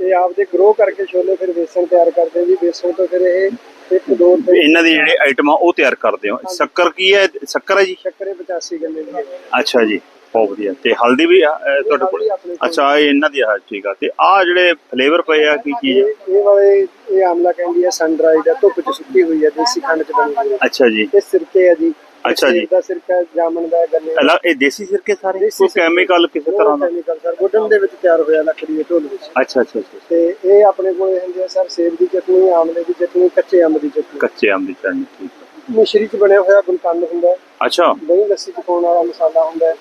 ਇਹ ਆਪਦੇ ਗਰੋ ਕਰਕੇ ਛੋਲੇ ਫਿਰ ਬੇਸਣ ਤਿਆਰ ਕਰਦੇ ਜੀ। ਬੇਸਣ ਤੋਂ ਫਿਰ ਇਹ ਇੱਕ ਦੋ ਵੀ ਇਹਨਾਂ ਦੀ ਜਿਹੜੇ ਆਈਟਮਾਂ ਉਹ ਤਿਆਰ ਕਰਦੇ ਹੋ। ਸ਼ੱਕਰ ਕੀ ਹੈ? ਸ਼ੱਕਰ ਹੈ ਜੀ? ਸ਼ੱਕਰੇ 85 ਗੰਨੇ ਦੀ ਅੱਛਾ ਜੀ ਬਹੁਤ ਵਧੀਆ। ਤੇ ਹਲਦੀ ਵੀ ਆ, ਅਹ, ਤੁਹਾਡੇ ਕੋਲ? ਹਲਦੀ ਆਪਣੇ ਕੋਲ। ਅੱਛਾ ਇਹ ਇਹਨਾਂ ਦੀ ਆ ਠੀਕ ਆ। ਤੇ ਆ ਜਿਹੜੇ ਫਲੇਵਰ ਪਏ ਆ ਕੀ ਚੀਜ਼ ਹੈ ਇਹ ਇਹ ਵਾਲੇ ਇਹ ਆਮਲਾ ਕੈਂਡੀ ਹੈ ਸਨ ਡਰਾਈਡ ਹੈ ਧੁੱਪ ਚ ਸੁੱਕੀ ਹੋਈ ਹੈ ਦੇਸੀ ਖੰਡ ਚ ਬਣੀ ਹੋਈ ਹੈ ਅੱਛਾ ਜੀ। ਇਹ ਸਿਰਕੇ ਹੈ ਜੀ। ਅੱਛਾ ਜੀ। ਦਾ ਸਿਰਕਾ ਹੈ, ਜਾਮਣ ਦਾ ਹੈ, ਗੰਨੇ ਦਾ। ਅਲੱਗ ਇਹ ਦੇਸੀ ਸਿਰਕੇ ਸਾਰੇ? ਦੇਸੀ ਕੋਈ ਸਿਰਕੇ। ਕੈਮੀਕਲ ਕਿਸੇ ਤਰ੍ਹਾਂ ਦਾ? Chemical sir. ਵੁਡਨ ਦੇ ਵਿੱਚ ਤਿਆਰ ਹੋਇਆ ਲੱਕੜੀ ਦੇ ਢੋਲ ਵਿੱਚ। ਅੱਛਾ ਅੱਛਾ ਅੱਛਾ। ਤੇ ਇਹ ਆਪਣੇ ਕੋਲ ਹੁੰਦੇ ਆ ਸਰ ਸੇਬ ਦੀ ਚਟਨੀ ਆਮਲੇ ਦੀ ਚਟਨੀ ਕੱਚੇ ਅੰਬ ਦੀ ਚਟਨੀ। ਕੱਚੇ ਆਮ ਦੀ ਚਟਨੀ ਠੀਕ। ਮਿਸ਼ਰੀ ਚ ਬਣਿਆ ਹੋਇਆ ਗੁਲਕੰਦ ਹੁੰਦਾ। ਹੈ, ਅੱਛਾ। ਦਹੀਂ ਲੱਸੀ ਚ ਪਾਉਣ ਵਾਲਾ ਮਸਾਲਾ ਹੁੰਦਾ। ਹੈ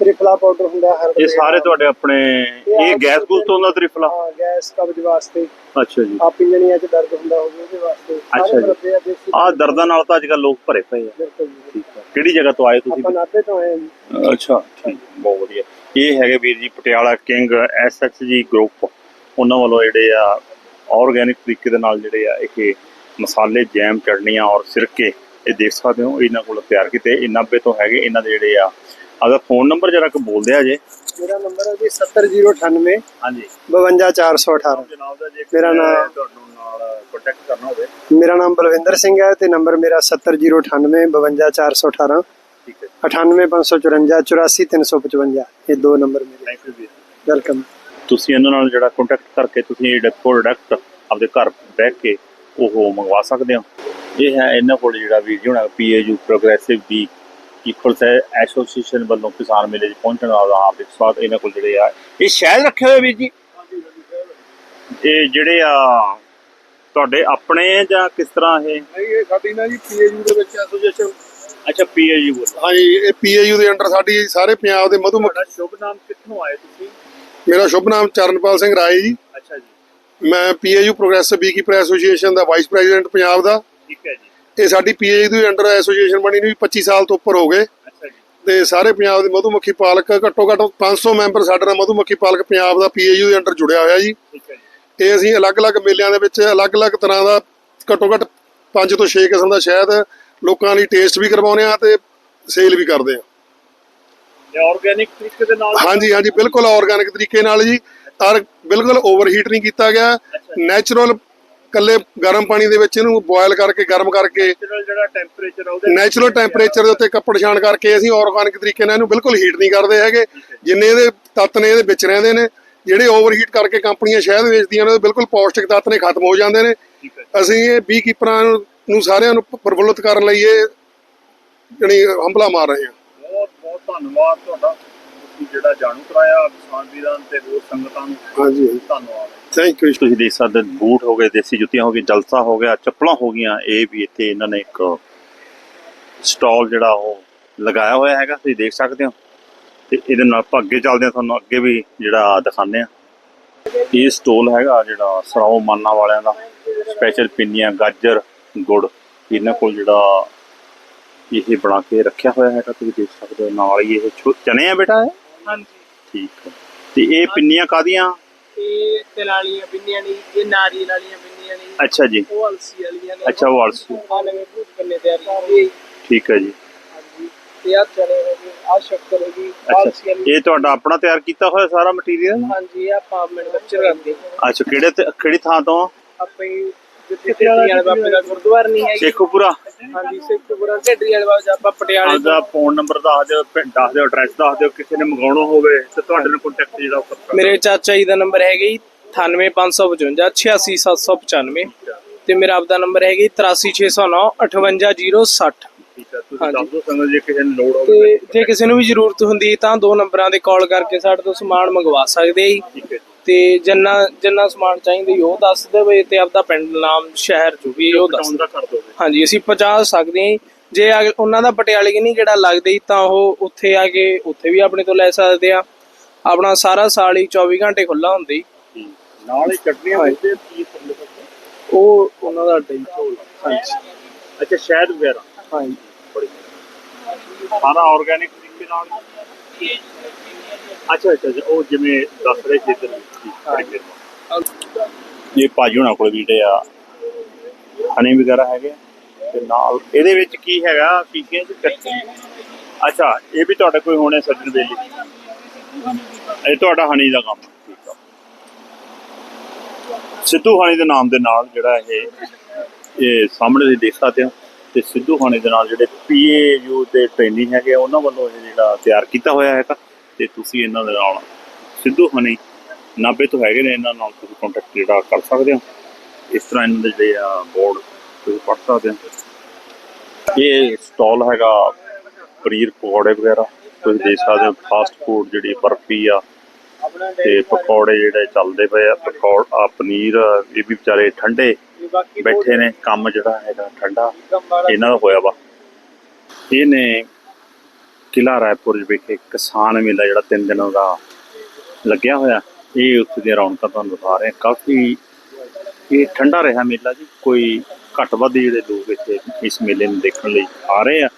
ਤ੍ਰਿਫਲਾ ਪਾਊਡਰ ਹੁੰਦਾ ਹੈ ਹਰਦ ਇਹ ਸਾਰੇ ਤੁਹਾਡੇ ਆਪਣੇ ਇਹ ਗੈਸ ਗੂਸ ਤੋਂ ਦਾ ਤਰੀਫਲਾ? ਹਾਂ ਗੈਸ ਕਬਜ਼ ਵਾਸਤੇ। ਅੱਛਾ ਜੀ। ਆ ਪਿੰਜਣੀਆਂ ਚ ਦਰਦ ਹੁੰਦਾ ਹੋਵੇ ਉਹਦੇ ਵਾਸਤੇ। ਅੱਛਾ ਜੀ। ਆ ਦਰਦਾਂ ਨਾਲ ਤਾਂ ਅੱਜ ਕੱਲ ਲੋਕ ਭਰੇ ਪਏ ਆ। ਜੀ। ਕਿਹੜੀ ਜਗ੍ਹਾ ਤੋਂ ਆਏ ਤੁਸੀਂ? ਆਪਾਂ ਨਾਪੇ ਤੋਂ ਆਏ ਜੀ। ਅੱਛਾ ਠੀਕ ਬਹੁਤ ਵਧੀਆ। ਇਹ ਹੈਗੇ ਵੀਰ ਜੀ ਪਟਿਆਲਾ ਕਿੰਗ ਐਸਐਚਜੀ ਗਰੁੱਪ। ਉਹਨਾਂ ਵੱਲੋਂ ਜਿਹੜੇ ਆ ਆਰਗੈਨਿਕ ਤਰੀਕੇ ਦੇ ਨਾਲ ਜਿਹੜੇ ਆ ਇਹ ਮਸਾਲੇ ਜੈਮ ਚਟਨੀਆਂ ਔਰ ਸਿਰਕੇ ਇਹ ਦੇਖ ਸਕਦੇ ਹੋ ਇਹਨਾਂ ਕੋਲ ਤਿਆਰ ਕੀਤੇ। ਇਹ 90 ਤੋਂ ਹੈਗੇ ਇਹਨਾਂ ਦੇ ਜਿਹੜੇ ਆ ਅਗਰ ਫੋਨ ਨੰਬਰ ਜਰਾ ਕੁ ਬੋਲਦੇ ਆ ਜੇ। ਮੇਰਾ ਨੰਬਰ ਹੈ ਜੀ 70098 ਹਾਂਜੀ। 52418 ਜਨਾਬ ਦਾ ਜੇ ਮੇਰਾ ਨਾਮ- ਤੁਹਾਨੂੰ ਨਾਲ ਕੰਟੈਕਟ ਕਰਨਾ ਹੋਵੇ। ਮੇਰਾ ਨਾਮ ਬਲਵਿੰਦਰ ਸਿੰਘ ਹੈ ਤੇ ਨੰਬਰ ਮੇਰਾ 70098 52418 ਠੀਕ ਹੈ 98554 84355 ਇਹ ਦੋ ਨੰਬਰ ਮੇਰੇ ਥੈਂਕ ਯੂ ਵੀਰ ਵੈਲਕਮ ਤੁਸੀਂ ਇਹਨਾਂ ਨਾਲ ਜਿਹੜਾ ਕੰਟੈਕਟ ਕਰਕੇ ਤੁਸੀਂ ਜਿਹੜਾ ਪ੍ਰੋਡਕਟ ਆਪਦੇ ਘਰ ਬਹਿ ਕੇ ਉਹ ਮੰਗਵਾ ਸਕਦੇ ਹੋ? ਇਹ ਹੈ ਇਹਨਾਂ ਕੋਲ ਜਿਹੜਾ ਵੀਡੀਓ ਨਾ ਪੀਏਯੂ ਪ੍ਰੋਗਰੈਸਿਵ ਵੀ ਹੈ ਐਸੋਸੀਏਸ਼ਨ ਵੱਲੋਂ ਕਿਸਾਨ ਮੇਲੇ 'ਚ ਪਹੁੰਚਣ ਦਾ ਹਾਰਦਿਕ ਸਵਾਗਤ ਇਹਨਾਂ ਕੋਲ ਜਿਹੜੇ ਆ ਇਹ ਸ਼ਾਇਦ ਰੱਖੇ ਹੋਏ ਵੀਰ ਜੀ? ਇਹ ਜਿਹੜੇ ਆ ਤੁਹਾਡੇ ਆਪਣੇ ਜਾਂ ਕਿਸ ਤਰ੍ਹਾਂ ਇਹ? ਨਹੀਂ ਇਹ ਸਾਡੀ ਨਾ ਜੀ ਪੀਏਯੂ ਦੇ ਵਿੱਚ ਐਸੋਸੀਏਸ਼ਨ। ਅੱਛਾ ਪੀਏਯੂ ਹਾਂਜੀ ਇਹ ਪੀਏਯੂ ਦੇ ਅੰਡਰ ਸਾਡੀ ਸਾਰੇ ਪੰਜਾਬ ਦੇ ਮਧੂ ਤੁਹਾਡਾ ਸ਼ੁਭ ਨਾਮ ਕਿੱਥੋਂ ਆਏ ਤੁਸੀਂ? ਮੇਰਾ ਸ਼ੁਭ ਨਾਮ ਚਰਨਪਾਲ ਸਿੰਘ ਰਾਏ ਜੀ। ਅੱਛਾ ਜੀ। ਮੈਂ ਪੀਏਯੂ ਪ੍ਰੋਗਰੈਸਿਵ ਬੀਕੀਪਰ ਐਸੋਸੀਏਸ਼ਨ ਦਾ ਵਾਈਸ ਪ੍ਰੈਜ਼ੀਡੈਂਟ ਪੰਜਾਬ ਦਾ। ਠੀਕ ਹੈ ਜੀ। ਇਹ ਸਾਡੀ ਪੀਏਯੂ ਦੇ ਅੰਡਰ ਐਸੋਸੀਏਸ਼ਨ ਬਣੀ ਨੂੰ ਵੀ 25 ਸਾਲ ਤੋਂ ਉੱਪਰ ਹੋ ਗਏ। ਤੇ ਸਾਰੇ ਪੰਜਾਬ ਦੇ ਮਧੂਮੱਖੀ ਪਾਲਕ ਘੱਟੋ ਘੱਟ 500 ਮੈਂਬਰ ਸਾਡੇ ਨਾਲ ਮਧੂਮੱਖੀ ਪਾਲਕ ਪੰਜਾਬ ਦਾ ਪੀਏਯੂ ਦੇ ਅੰਡਰ ਜੁੜਿਆ ਹੋਇਆ ਜੀ। ਇਹ ਅਸੀਂ ਅਲੱਗ-ਅਲੱਗ ਮੇਲਿਆਂ ਦੇ ਵਿੱਚ ਅਲੱਗ-ਅਲੱਗ ਤਰ੍ਹਾਂ ਦਾ ਘੱਟੋ ਘੱਟ 5 ਤੋਂ 6 ਕਿਸਮ ਦਾ ਸ਼ਹਿਦ ਲੋਕਾਂ ਲਈ ਟੇਸਟ ਵੀ ਕਰਵਾਉਂਦੇ ਆ ਤੇ ਸੇਲ ਵੀ ਕਰਦੇ ਆ ਇਹ ਆਰਗੈਨਿਕ ਤਰੀਕੇ ਦੇ ਨਾਲ? ਹਾਂਜੀ ਹਾਂਜੀ ਬਿਲਕੁਲ ਆਰਗੈਨਿਕ ਤਰੀਕੇ ਨਾਲ ਜੀ। ਔਰ ਬਿਲਕੁਲ ਓਵਰਹੀਟ ਨਹੀਂ ਕੀਤਾ ਗਿਆ। ਨੈਚੁਰਲ ਕੱਲੇ ਗਰਮ ਪਾਣੀ ਦੇ ਵਿੱਚ ਇਹਨੂੰ ਬੋਇਲ ਕਰਕੇ ਗਰਮ ਕਰਕੇ ਜਿਹੜਾ ਟੈਂਪਰੇਚਰ ਆ ਉਹਦੇ ਨੈਚੁਰਲ ਟੈਂਪਰੇਚਰ ਦੇ ਉੱਤੇ ਕੱਪੜ ਛਾਣ ਕਰਕੇ ਅਸੀਂ ਆਰਗੈਨਿਕ ਤਰੀਕੇ ਨਾਲ ਇਹਨੂੰ ਬਿਲਕੁਲ ਹੀਟ ਨਹੀਂ ਕਰਦੇ ਹੈਗੇ। ਜਿੰਨੇ ਇਹਦੇ ਤੱਤ ਨੇ ਇਹਦੇ ਵਿੱਚ ਰਹਿੰਦੇ ਨੇ। ਜਿਹੜੇ ਓਵਰਹੀਟ ਕਰਕੇ ਕੰਪਨੀਆਂ ਸ਼ਹਿਦ ਵੇਚਦੀਆਂ ਨੇ ਉਹਦੇ ਬਿਲਕੁਲ ਪੌਸ਼ਟਿਕ ਤੱਤ ਨੇ ਖਤਮ ਹੋ ਜਾਂਦੇ ਨੇ। ਅਸੀਂ ਇਹ ਬੀ ਕੀਪਰਾਂ ਨੂੰ ਸਾਰਿਆਂ ਨੂੰ ਪ੍ਰਫੁੱਲਤ ਕਰਨ ਲਈ ਇਹ ਜਣੀ ਹੰਭਲਾ ਮਾਰ ਰਹੇ ਹਾਂ। ਬਹੁਤ ਬਹੁਤ ਧੰਨਵਾਦ ਤੁਹਾਡਾ। ਜਿਹੜਾ ਜਾਣੂ ਕਰਾਇਆ ਕਿਸਾਨ ਵੀਰਾਂ ਤੇ ਹੋਰ ਸੰਗਤਾਂ ਨੂੰ ਹਾਂਜੀ। ਧੰਨਵਾਦ। ਥੈਂਕ ਯੂ ਤੁਸੀਂ ਦੇਖ ਸਕਦੇ ਹੋ, ਬੂਟ ਹੋ ਗਏ ਦੇਸੀ ਜੁੱਤੀਆਂ ਹੋ ਗਈਆਂ ਜਲਸਾ ਹੋ ਗਿਆ ਚੱਪਲਾਂ ਹੋ ਗਈਆਂ ਇਹ ਵੀ ਇੱਥੇ ਇਹਨਾਂ ਨੇ ਇੱਕ ਸਟਾਲ ਜਿਹੜਾ ਉਹ ਲਗਾਇਆ ਹੋਇਆ ਹੈਗਾ ਤੁਸੀਂ ਦੇਖ ਸਕਦੇ ਹੋ। ਤੇ ਇਹਦੇ ਨਾਲ ਆਪਾਂ ਅੱਗੇ ਚੱਲਦੇ ਹਾਂ ਤੁਹਾਨੂੰ ਅੱਗੇ ਵੀ ਜਿਹੜਾ ਦਿਖਾਉਂਦੇ ਆ ਇਹ ਸਟੋਲ ਹੈਗਾ ਜਿਹੜਾ ਸਰਾਓ ਮਾਨਾ ਵਾਲਿਆਂ ਦਾ ਸਪੈਸ਼ਲ ਪਿੰਨੀਆਂ ਗਾਜਰ ਗੁੜ ਇਹਨਾਂ ਕੋਲ ਜਿਹੜਾ ਇਹ ਬਣਾ ਕੇ ਰੱਖਿਆ ਹੋਇਆ ਹੈਗਾ ਤੁਸੀਂ ਦੇਖ ਸਕਦੇ ਹੋ ਨਾਲ ਹੀ ਇਹ ਚਨੇ ਆ ਬੇਟਾ ਇਹ? ਹਾਂਜੀ। ਠੀਕ ਹੈ। ਤੇ ਇਹ ਪਿੰਨੀਆਂ ਕਾਦੀਆਂ ਇਹ ਤਿਲ ਵਾਲੀਆਂ ਪਿੰਨੀਆਂ ਨਹੀਂ ਇਹ ਨਾਰੀਅਲ ਵਾਲੀਆਂ ਪਿੰਨੀਆਂ ਨਹੀਂ ਅੱਛਾ ਜੀ। ਉਹ ਅਲਸੀ ਵਾਲੀਆਂ ਨੇ। ਅੱਛਾ ਉਹ ਅਲਸੀ। ਆ ਨਵੇਂ ਭੂਤ ਕੰਨੇ ਤਿਆਰ ਕੀਤੀ ਠੀਕ ਹੈ ਜੀ। ਹਾਂਜੀ। ਤੇ ਆ ਚਨੇ ਹੋ ਗਏ ਆ ਸ਼ੱਕਰ ਹੋ ਗਈ ਆਹ ਅਲਸੀ ਅੱਛਾ ਵਾਲੀ ਇਹ ਤੁਹਾਡਾ ਆਪਣਾ ਤਿਆਰ ਕੀਤਾ ਹੋਇਆ ਸਾਰਾ ਮਟੀਰੀਅਲ ਹਾਂਜੀ ਆ ਆਪਾਂ ਮੈਨੂਫੈਕਚਰ ਕਰਦੇ ਹਾਂ। ਅੱਛਾ ਕਿਹੜੇ ਥਾਂ ਤੋਂ? ਆਪਾਂ ਜਿੱਥੇ ਢੇਡੀ ਵਾਲੇ ਬਾਬੇ ਦਾ ਗੁਰਦੁਆਰਾ ਨਹੀਂ ਹੈ ਸ਼ੇਖੂਪੁਰਾ। ਹਾਂਜੀ ਸਿੱਖਪੁਰਾ ਢੇਡੀ ਵਾਲੇ ਬਾਬੇ ਆਪਾਂ ਪਟਿਆਲੇ ਆਪਦਾ ਫੋਨ ਨੰਬਰ ਦੱਸ ਦਿਓ ਪਿੰ- ਦੱਸ ਦਿਓ ਐਡਰੈਸ ਦੱਸ ਦਿਓ ਕਿਸੇ ਨੇ ਮੰਗਾਉਣਾ ਹੋਵੇ ਤੇ ਤੁਹਾਡੇ ਨਾਲ ਕੰਟੈਕਟ ਜਿਹੜਾ ਉਹ ਕਰ ਸਕਦਾ ਮੇਰੇ ਚਾਚਾ ਜੀ ਦਾ ਨੰਬਰ ਹੈਗਾ ਜੀ 98555 86795 ਤੇ ਮੇਰਾ ਆਪਦਾ ਨੰਬਰ ਹੈਗਾ ਜੀ 83609 58060 ਠੀਕ ਹੈ ਤੁਸੀਂ। ਦੱਸ ਦਿਓ ਸੰਗਤ ਜੇ ਕਿਸੇ ਨੂੰ ਲੋੜ ਹੋਵੇ ਤੇ ਜੇ ਕਿਸੇ ਨੂੰ ਵੀ ਜ਼ਰੂਰਤ ਹੁੰਦੀ ਹੈ ਤਾਂ ਦੋ ਨੰਬਰਾਂ ਤੇ ਕਾਲ ਕਰਕੇ ਸਾਡੇ ਤੋਂ ਸਮਾਨ ਮੰਗਵਾ ਸਕਦੇ ਆ ਜੀ। ਠੀਕ ਹੈ ਤੇ ਜਿੰਨਾ ਜਿੰਨਾ ਸਮਾਨ ਚਾਹੀਦਾ ਜੀ ਉਹ ਦੱਸ ਦੇਵੇ ਤੇ ਆਪਦਾ ਪਿੰਡ ਨਾਮ ਸ਼ਹਿਰ ਜੋ ਵੀ ਉਹ ਦੱਸ ਦਾ ਕਰ ਦੋਗੇ ਹਾਂਜੀ ਅਸੀਂ ਪਹੁੰਚਾ ਸਕਦੇ ਹਾਂ। ਜੀ। ਅਗ- ਉਹਨਾਂ ਦਾ ਪਟਿਆਲੇ ਕਿ ਨਹੀਂ ਜਿਹੜਾ ਲੱਗਦਾ ਜੀ ਤਾਂ ਉਹ ਉੱਥੇ ਆ ਕੇ ਉੱਥੇ ਵੀ ਆਪਣੇ ਤੋਂ ਲੈ ਸਕਦੇ ਆ। ਆਪਣਾ ਸਾਰਾ ਸਾਲ ਹੀ 24 ਘੰਟੇ ਖੁੱਲਾ ਹੁੰਦਾ ਜੀ ਨਾਲ ਹੀ ਚਟਨੀਆਂ ਵਿੱਚ ਕੀ ਉਹ ਉਹਨਾਂ ਦਾ ਅੱਡਾ ਜੀ ਹਾਂਜੀ। ਅੱਛਾ ਸ਼ਹਿਦ ਵਗੈਰਾ? ਹਾਂਜੀ। ਬੜੀ ਸਾਰਾ ਆਰਗੈਨਿਕ ਤਰੀਕੇ ਨਾਲ? ਅੱਛਾ ਅੱਛਾ ਅੱਛਾ, ਉਹ ਜਿਵੇਂ ਦੱਸ ਰਹੇ ਸੀ ਇੱਧਰ ਠੀਕ, ਬੜੀ ਮਿਹਰਬਾਨੀ। ਇਹ ਭਾਜੀ ਹੁਣਾਂ ਕੋਲ ਵੀ ਜਿਹੜੇ ਆ ਹਨੀ ਵਗੈਰਾ ਹੈਗੇ ਆ, ਤੇ ਨਾਲ ਇਹਦੇ ਵਿੱਚ ਕੀ ਹੈਗਾ ਪੀਕੀਆਂ ਚ ਕੱਚੀ? ਅੱਛਾ ਇਹ ਵੀ ਤੁਹਾਡੇ ਕੋਈ ਹੋਣੇ ਸੱਜਣ ਵੇਲੇ ਇਹ ਤੁਹਾਡਾ ਹਨੀ ਦਾ ਕੰਮ ਠੀਕ ਆ। ਸਿੱਧੂ ਹਨੀ ਦੇ ਨਾਮ ਦੇ ਨਾਲ ਜਿਹੜਾ ਇਹ ਇਹ ਸਾਹਮਣੇ ਤੁਸੀਂ ਦੇਖ ਸਕਦੇ ਹੋ ਤੇ ਸਿੱਧੂ ਹਾਣੀ ਦੇ ਨਾਲ ਜਿਹੜੇ ਪੀਏਯੂ ਦੇ ਟ੍ਰੇਨਿੰਗ ਹੈਗੇ ਆ, ਉਹਨਾਂ ਵੱਲੋਂ ਇਹ ਜਿਹੜਾ ਤਿਆਰ ਕੀਤਾ ਹੋਇਆ ਹੈਗਾ। ਤੇ ਤੁਸੀਂ ਇਹਨਾਂ ਦੇ ਨਾਲ ਸਿੱਧੂ ਹਾਣੀ ਨਾਭੇ ਤੋਂ ਹੈਗੇ ਨੇ, ਇਹਨਾਂ ਨਾਲ ਤੁਸੀਂ ਕੰਟੈਕਟ ਜਿਹੜਾ ਕਰ ਸਕਦੇ ਹੋ। ਇਸ ਤਰ੍ਹਾਂ ਇਹਨਾਂ ਦੇ ਜਿਹੜੇ ਆ ਬੋਰਡ ਤੁਸੀਂ ਪੜ੍ਹ ਸਕਦੇ ਹੋ। ਇਹ ਸਟਾਲ ਹੈਗਾ ਪਨੀਰ ਪਕੌੜੇ ਵਗੈਰਾ, ਤੁਸੀਂ ਦੇਖ ਸਕਦੇ ਹੋ ਫਾਸਟ ਫੂਡ ਜਿਹੜੀ ਬਰਫੀ ਆ ਤੇ ਪਕੌੜੇ ਜਿਹੜੇ ਚੱਲਦੇ ਪਏ ਆ, ਪਕੌੜ, ਆ ਪਨੀਰ, ਇਹ ਵੀ ਵਿਚਾਰੇ ਠੰਡੇ ਬੈਠੇ ਨੇ, ਕੰਮ ਜਿਹੜਾ ਹੈਗਾ ਠੰਡਾ, ਇਹਨਾਂ ਦਾ ਹੋਇਆ ਵਾ। ਇਹ ਨੇ ਕਿਲਾ ਰਾਏਪੁਰ ਵਿਖੇ ਕਿਸਾਨ ਮੇਲਾ ਜਿਹੜਾ ਤਿੰਨ ਦਿਨਾਂ ਦਾ ਲੱਗਿਆ ਹੋਇਆ। ਇਹ ਉੱਥੇ ਦੀਆਂ ਰੌਣਕਾਂ ਤੁਹਾਨੂੰ ਦਿਖਾ ਰਹੇ ਕਾਫੀ ਇਹ ਠੰਡਾ ਰਿਹਾ ਮੇਲਾ ਜੀ। ਕੋਈ ਘੱਟ ਵੱਧ ਜਿਹੜੇ ਲੋਕ ਇੱਥੇ ਇਸ ਮੇਲੇ ਨੂੰ ਦੇਖਣ ਲਈ ਆ ਰਹੇ ਆ।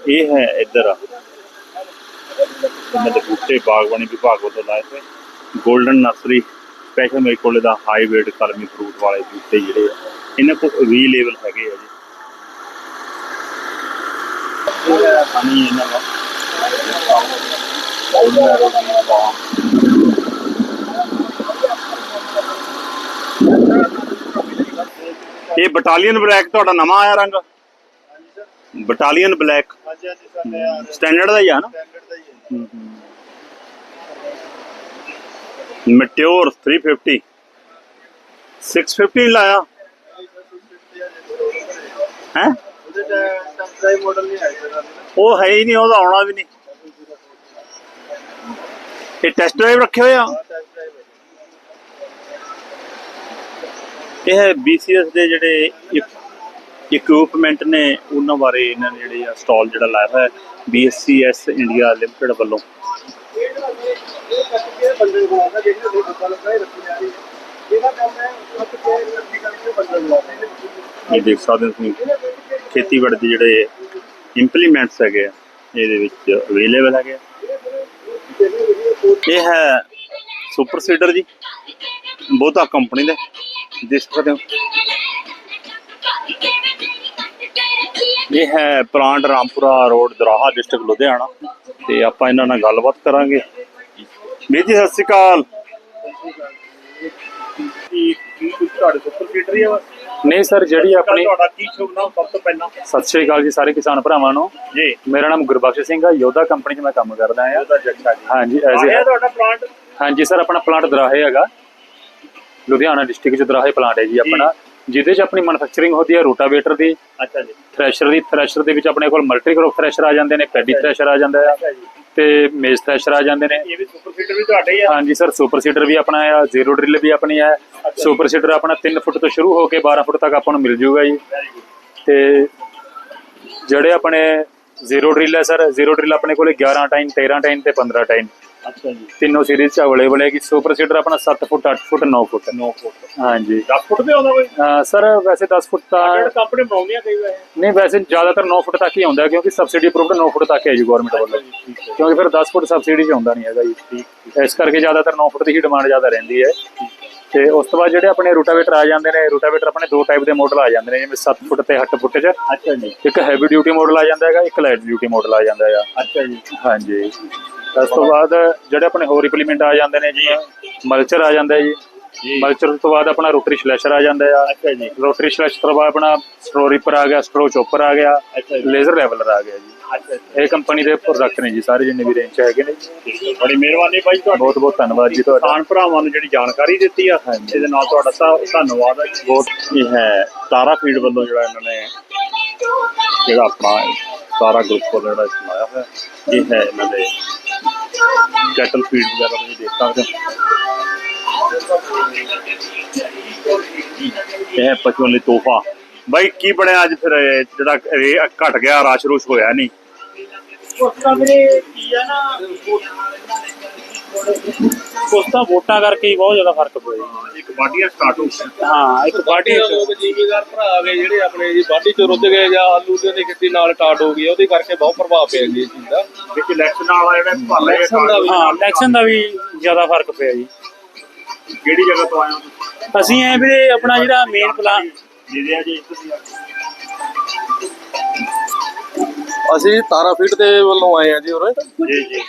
ਇਹ ਹੈ ਇੱਧਰ ਇਹਨਾਂ ਦੇ ਬੂਟੇ ਬਾਗਬਾਨੀ ਵਿਭਾਗ ਵੱਲੋਂ ਲਾਏ ਹੋਏ 골ਡਨ ਨਰਸਰੀ ਸਪੈਸ਼ਲ ਮੇਰੇ ਕੋਲੇ ਦਾ ਹਾਈਬ੍ਰਿਡ ਕਲਮੀ ਫਰੂਟ ਵਾਲੇ ਬੂਟੇ ਜਿਹੜੇ ਆ, ਇਹਨਾਂ ਕੋਲ ਅਵੇਲੇਬਲ ਹੈਗੇ ਆ ਜੀ। ਇਹ ਇਹਨਾਂ ਦਾ। ਇਹ ਬਟਾਲੀਅਨ ਬਲੈਕ ਤੁਹਾਡਾ ਨਵਾਂ ਆਇਆ ਰੰਗ? ਬਟਾਲੀਅਨ ਬਲੈਕ ਹਾਂਜੀ ਹਾਂਜੀ ਸਾਡੇ ਸਟੈਂਡਰਡ ਦਾ ਹੀ ਆ ਨਾ? ਸਟੈਂਡਰਡ ਦਾ ਹੀ? ਹੈ ਮਟਿਓਰ 350 650 ਨੀ ਲਾਇਆ ਹੈ ਉਹ ਹੈ ਹੀ ਨਹੀਂ ਉਹਦਾ ਆਉਣਾ ਵੀ ਨਹੀਂ। ਇਹ ਟੈਸਟ ਡਰਾਈਵ ਰੱਖੇ ਹੋਏ ਆ ਇਹ BCS ਦੇ ਜਿਹੜੇ ਇਕਵਿਪਮੈਂਟ ਨੇ, ਉਹਨਾਂ ਬਾਰੇ ਇਹਨਾਂ ਨੇ ਜਿਹੜੇ ਆ ਸਟਾਲ ਜਿਹੜਾ ਲਾਇਆ ਹੋਇਆ BSCS ਇੰਡੀਆ ਲਿਮਟਿਡ ਵੱਲੋਂ ਇਹ ਦੇਖ ਸਕਦੇ ਹੋ ਤੁਸੀਂ, ਖੇਤੀਬਾੜੀ ਦੇ ਜਿਹੜੇ ਇੰਪਲੀਮੈਂਟਸ ਹੈਗੇ ਆ, ਇਹਦੇ ਵਿੱਚ ਅਵੇਲੇਬਲ ਹੈਗੇ ਆ। ਇਹ ਹੈ ਸੁਪਰ ਸੀਡਰ ਜੀ। ਬਹੁਤਾ ਕੰਪਨੀ ਦੇ। ਦੇਖ ਸਕਦੇ ਹੋ। ਇਹ ਹੈ plant Rampura road Daraha district Ludhiana. ਤੇ ਆਪਾਂ ਇਹਨਾਂ ਨਾਲ ਗੱਲਬਾਤ ਕਰਾਂਗੇ। ਵੀਰ ਜੀ, ਸਤਿ ਸ਼੍ਰੀ ਅਕਾਲ। ਕੀ ਕੀ ਤੁਹਾਡੇ ਸੁਪਰ ਸੀਡਰ ਹੀ ਆ ਨਹੀਂ ਸਰ ਜਿਹੜੀ ਆਪਣੀ ਤੁਹਾਡਾ ਕੀ ਸ਼ੁਭ ਨਾਮ ਸਭ ਤੋਂ ਪਹਿਲਾਂ? ਸਤਿ ਸ਼੍ਰੀ ਅਕਾਲ ਜੀ ਸਾਰੇ ਕਿਸਾਨ ਭਰਾਵਾਂ ਨੂੰ। ਜੀ। ਮੇਰਾ ਨਾਮ ਗੁਰਬਖਸ਼ ਸਿੰਘ ਆ ਯੋਧਾ ਕੰਪਨੀ 'ਚ ਮੈਂ ਕੰਮ ਕਰਦਾ ਆ ਉਹਦਾ ਜੱਟਾ ਜੀ। ਹਾਂਜੀ ਐਜ਼ ਆਇਆ ਤੁਹਾਡਾ ਪਲਾਂਟ ਹਾਂਜੀ ਸਰ ਆਪਣਾ ਪਲਾਂਟ ਦਰਾਹੇ ਹੈਗਾ। ਲੁਧਿਆਣਾ ਡਿਸਟ੍ਰਿਕਟ 'ਚ ਦਰਾਹੇ ਪਲਾਂਟ ਹੈ ਜੀ ਆਪਣਾ। ਜਿਹਦੇ 'ਚ ਆਪਣੀ ਮੈਨੂਫੈਕਚਰਿੰਗ ਹੁੰਦੀ ਹੈ ਰੋਟਾਵੇਟਰ ਦੀ ਅੱਛਾ ਜੀ। ਥ੍ਰੈਸ਼ਰ ਦੀ ਥ੍ਰੈਸ਼ਰ ਦੇ ਵਿੱਚ ਆਪਣੇ ਕੋਲ ਮਲਟੀ ਕ੍ਰੋਪ ਥ੍ਰੈਸ਼ਰ ਆ ਜਾਂਦੇ ਨੇ ਪੈਡੀ ਥ੍ਰੈਸ਼ਰ ਆ ਜਾਂਦਾ ਆ ਤੇ ਮੇਜ਼ ਥ੍ਰੈਸ਼ਰ ਆ ਜਾਂਦੇ ਨੇ। ਇਹ ਵੀ ਸੁਪਰ ਸੀਟਰ ਵੀ ਤੁਹਾਡੇ ਹੀ ਆ? ਹਾਂਜੀ ਸਰ ਸੁਪਰ ਸੀਡਰ ਵੀ ਆਪਣਾ ਆ ਜ਼ੀਰੋ ਡਰਿਲ ਵੀ ਆਪਣੀ ਹੈ ਸੁਪਰ ਸੀਡਰ ਆਪਣਾ 3 ਫੁੱਟ ਤੋਂ ਸ਼ੁਰੂ ਹੋ ਕੇ 12 ਫੁੱਟ ਤੱਕ ਆਪਾਂ ਨੂੰ ਮਿਲ ਜੂਗਾ ਜੀ। ਤੇ ਜਿਹੜੇ ਆਪਣੇ ਜ਼ੀਰੋ ਡਰਿਲ ਹੈ ਸਰ ਜ਼ੀਰੋ ਡਰਿਲ ਆਪਣੇ ਕੋਲੇ 11 ਟਾਈਮ 13 ਟਾਈਮ ਤੇ 15 ਟਾਈਮ ਅੱਛਾ ਜੀ। ਤਿੰਨੋਂ ਸੀਰੀਜ਼ ਚ ਅਵੇਲੇਬਲ ਹੈ ਕਿ ਸੁਪਰ ਸੀਡਰ ਆਪਣਾ 7 ਫੁੱਟ 8 ਫੁੱਟ 9 ਫੁੱਟ। 9 ਫੁੱਟ। ਹਾਂਜੀ। 10 ਫੁੱਟ ਵੀ ਆਉਂਦਾ ਅਹ ਸਰ ਵੈਸੇ 10 ਫੁੱਟ ਤਾਂ ਕੰਪਨੀ ਬਣਾਉਂਦੀਆਂ ਕਈ ਵਾਰ। ਨਹੀਂ ਵੈਸੇ ਜ਼ਿਆਦਾਤਰ 9 ਫੁੱਟ ਤੱਕ ਹੀ ਆਉਂਦਾ ਕਿਉਂਕਿ ਸਬਸਿਡੀ ਅਪਰੂਵਡ 9 ਫੁੱਟ ਤੱਕ ਹੈ ਜੀ ਗਵਰਨਮੈਂਟ ਵੱਲੋਂ। ਕਿਉਂਕਿ ਫਿਰ 10 ਫੁੱਟ ਸਬਸਿਡੀ ਚ ਆਉਂਦਾ ਨਹੀਂ ਹੈਗਾ ਜੀ। ਇਸ ਕਰਕੇ ਜ਼ਿਆਦਾਤਰ 9 ਫੁੱਟ ਦੀ ਹੀ ਡਿਮਾਂਡ ਜ਼ਿਆਦਾ ਰਹਿੰਦੀ ਹੈ। ਤੇ ਉਸ ਤੋਂ ਬਾਅਦ ਜਿਹੜੇ ਆਪਣੇ ਰੂਟਾਵੇਟਰ ਆ ਜਾਂਦੇ ਨੇ ਰੂਟਾਵੇਟਰ ਆਪਣੇ ਦੋ ਟਾਈਪ ਦੇ ਮਾਡਲ ਆ ਜਾਂਦੇ ਨੇ ਜਿਵੇਂ 7 ਫੁੱਟ ਤੇ 8 ਫੁੱਟ ਚ। ਅੱਛਾ ਜੀ। ਇੱਕ ਹੈਵੀ ਡਿਊਟੀ ਮਾਡਲ ਆ ਜਾਂਦਾ ਹੈਗਾ ਇੱਕ ਲਾਈਟ ਡਿਊਟੀ ਮਾਡਲ ਆ ਜਾਂਦਾ ਹੈਗਾ ਅੱਛਾ ਜੀ। ਹਾਂਜੀ। ਉਸ ਤੋਂ ਬਾਅਦ ਜਿਹੜੇ ਆਪਣੇ ਹੋਰ ਇੰਪਲੀਮੈਂਟ ਆ ਜਾਂਦੇ ਨੇ ਜਿਵੇਂ ਮਲਚਰ ਆ ਜਾਂਦਾ ਜੀ। ਮਲਚਰ ਤੋਂ ਬਾਅਦ ਆਪਣਾ ਰੋਟਰੀ ਸਲੈਸ਼ਰ ਆ ਜਾਂਦਾ ਆ। ਅੱਛਾ ਜੀ। ਰੋਟਰੀ ਸਲੈਸ਼ਰ ਤੋਂ ਬਾਅਦ ਆਪਣਾ ਸਟ੍ਰੋ ਰੀਪਰ ਆ ਗਿਆ ਸਟ੍ਰੋ ਚੋਪਰ ਆ ਗਿਆ ਜੀ। ਲੇਜ਼ਰ ਲੈਵਲਰ ਆ ਗਿਆ ਜੀ। ਅੱਛਾ ਇਹ ਕੰਪਨੀ ਦੇ ਪ੍ਰੋਡਕਟ ਨੇ ਜੀ ਸਾਰੇ ਜਿੰਨੇ ਵੀ ਰੇਂਜ ਹੈਗੇ ਨੇ ਜੀ। ਬੜੀ ਮਿਹਰਬਾਨੀ ਬਾਈ ਤੁਹਾਡੀ। ਬਹੁਤ ਬਹੁਤ ਧੰਨਵਾਦ ਜੀ ਤੁਹਾਡਾ। ਕਿਸਾਨ ਭਰਾਵਾਂ ਨੂੰ ਜਿਹੜੀ ਜਾਣਕਾਰੀ ਦਿੱਤੀ ਆ ਇਹਦੇ ਨਾਲ ਤੁਹਾਡਾ ਧੰਨਵਾਦ ਹੈ ਬਹੁਤ ਇਹ ਹੈ। ਤਾਰਾ ਫੀਡ ਵੱਲੋਂ ਜਿਹੜਾ ਇਹਨਾਂ ਨੇ ਜਿਹੜਾ ਆਪਣਾ ਤਾਰਾ ਗਰੁੱਪ ਵੱਲੋਂ ਜਿਹੜਾ ਚਲਾਇਆ ਹੋਇਆ ਇਹ ਹੈ ਇਹਨਾਂ ਦੇ ਕੈਟਲ ਫੀਡ ਵਗੈਰਾ ਤੁਸੀਂ ਦੇਖ ਸਕਦੇ ਹੋ। ਇਹ ਪਸ਼ੂਆਂ ਲਈ ਤੋਹਫਾ। ਬਾਈ, ਕੀ ਬਣਿਆ ਅੱਜ ਫਿਰ? ਜਿਹੜਾ ਰੇ- ਘਟ ਗਿਆ, ਰਾਸ਼ ਰੂਸ਼ ਹੋਇਆ ਨਹੀਂ। ਉਸਦਾ ਵੀਰੇ ਕੀ ਆ ਨਾ ਕੁਛ ਤਾਂ ਵੋਟਾਂ ਕਰਕੇ ਹੀ ਬਹੁਤ ਜ਼ਿਆਦਾ ਫ਼ਰਕ ਪਿਆ ਇੱਕ ਵਾਢੀਆਂ ਸਟਾਰਟ ਹੋ ਗਈਆਂ। ਹਾਂ ਇੱਕ ਬਾਡੀ ਜ਼ਿਮੀਦਾਰ ਭਰਾ ਆ ਗਏ ਜਿਹੜੇ ਆਪਣੇ ਜੀ ਬਾਡੀ ਚ ਰੁੱਝ ਗਏ ਜਾਂ ਆਲੂ ਦੀ ਖੇਤੀ ਨਾਲ ਕਾਟ ਹੋ ਗਈ ਉਹਦੇ ਕਰਕੇ ਬਹੁਤ ਪ੍ਰਭਾਵ ਪਿਆ ਜੀ ਇਸ ਚੀਜ਼ ਦਾ। ਵਿੱਚ ਇਲੈਕਸ਼ਨ ਵਾਲਾ ਜਿਹੜਾ ਭਾਲਾ ਦਾ ਵੀ ਹਾਂ ਇਲੈਕਸ਼ਨ ਦਾ ਵੀ ਜ਼ਿਆਦਾ ਫ਼ਰਕ ਪਿਆ ਜੀ। ਕਿਹੜੀ ਜਗ੍ਹਾ ਤੋਂ ਆਏ ਹੋ ਤੁਸੀਂ? ਅਸੀਂ ਐ ਵੀਰੇ ਆਪਣਾ ਜਿਹੜਾ ਮੇਨ ਪਲਾਨ ਜਿਹਦੇ ਆ ਜੀ ਦੀ ਆ। ਅਸੀਂ ਤਾਰਾ ਫੀਡ ਦੇ ਵੱਲੋਂ ਆਏ ਆ ਜੀ ਉਰੇ। ਜੀ ਜੀ।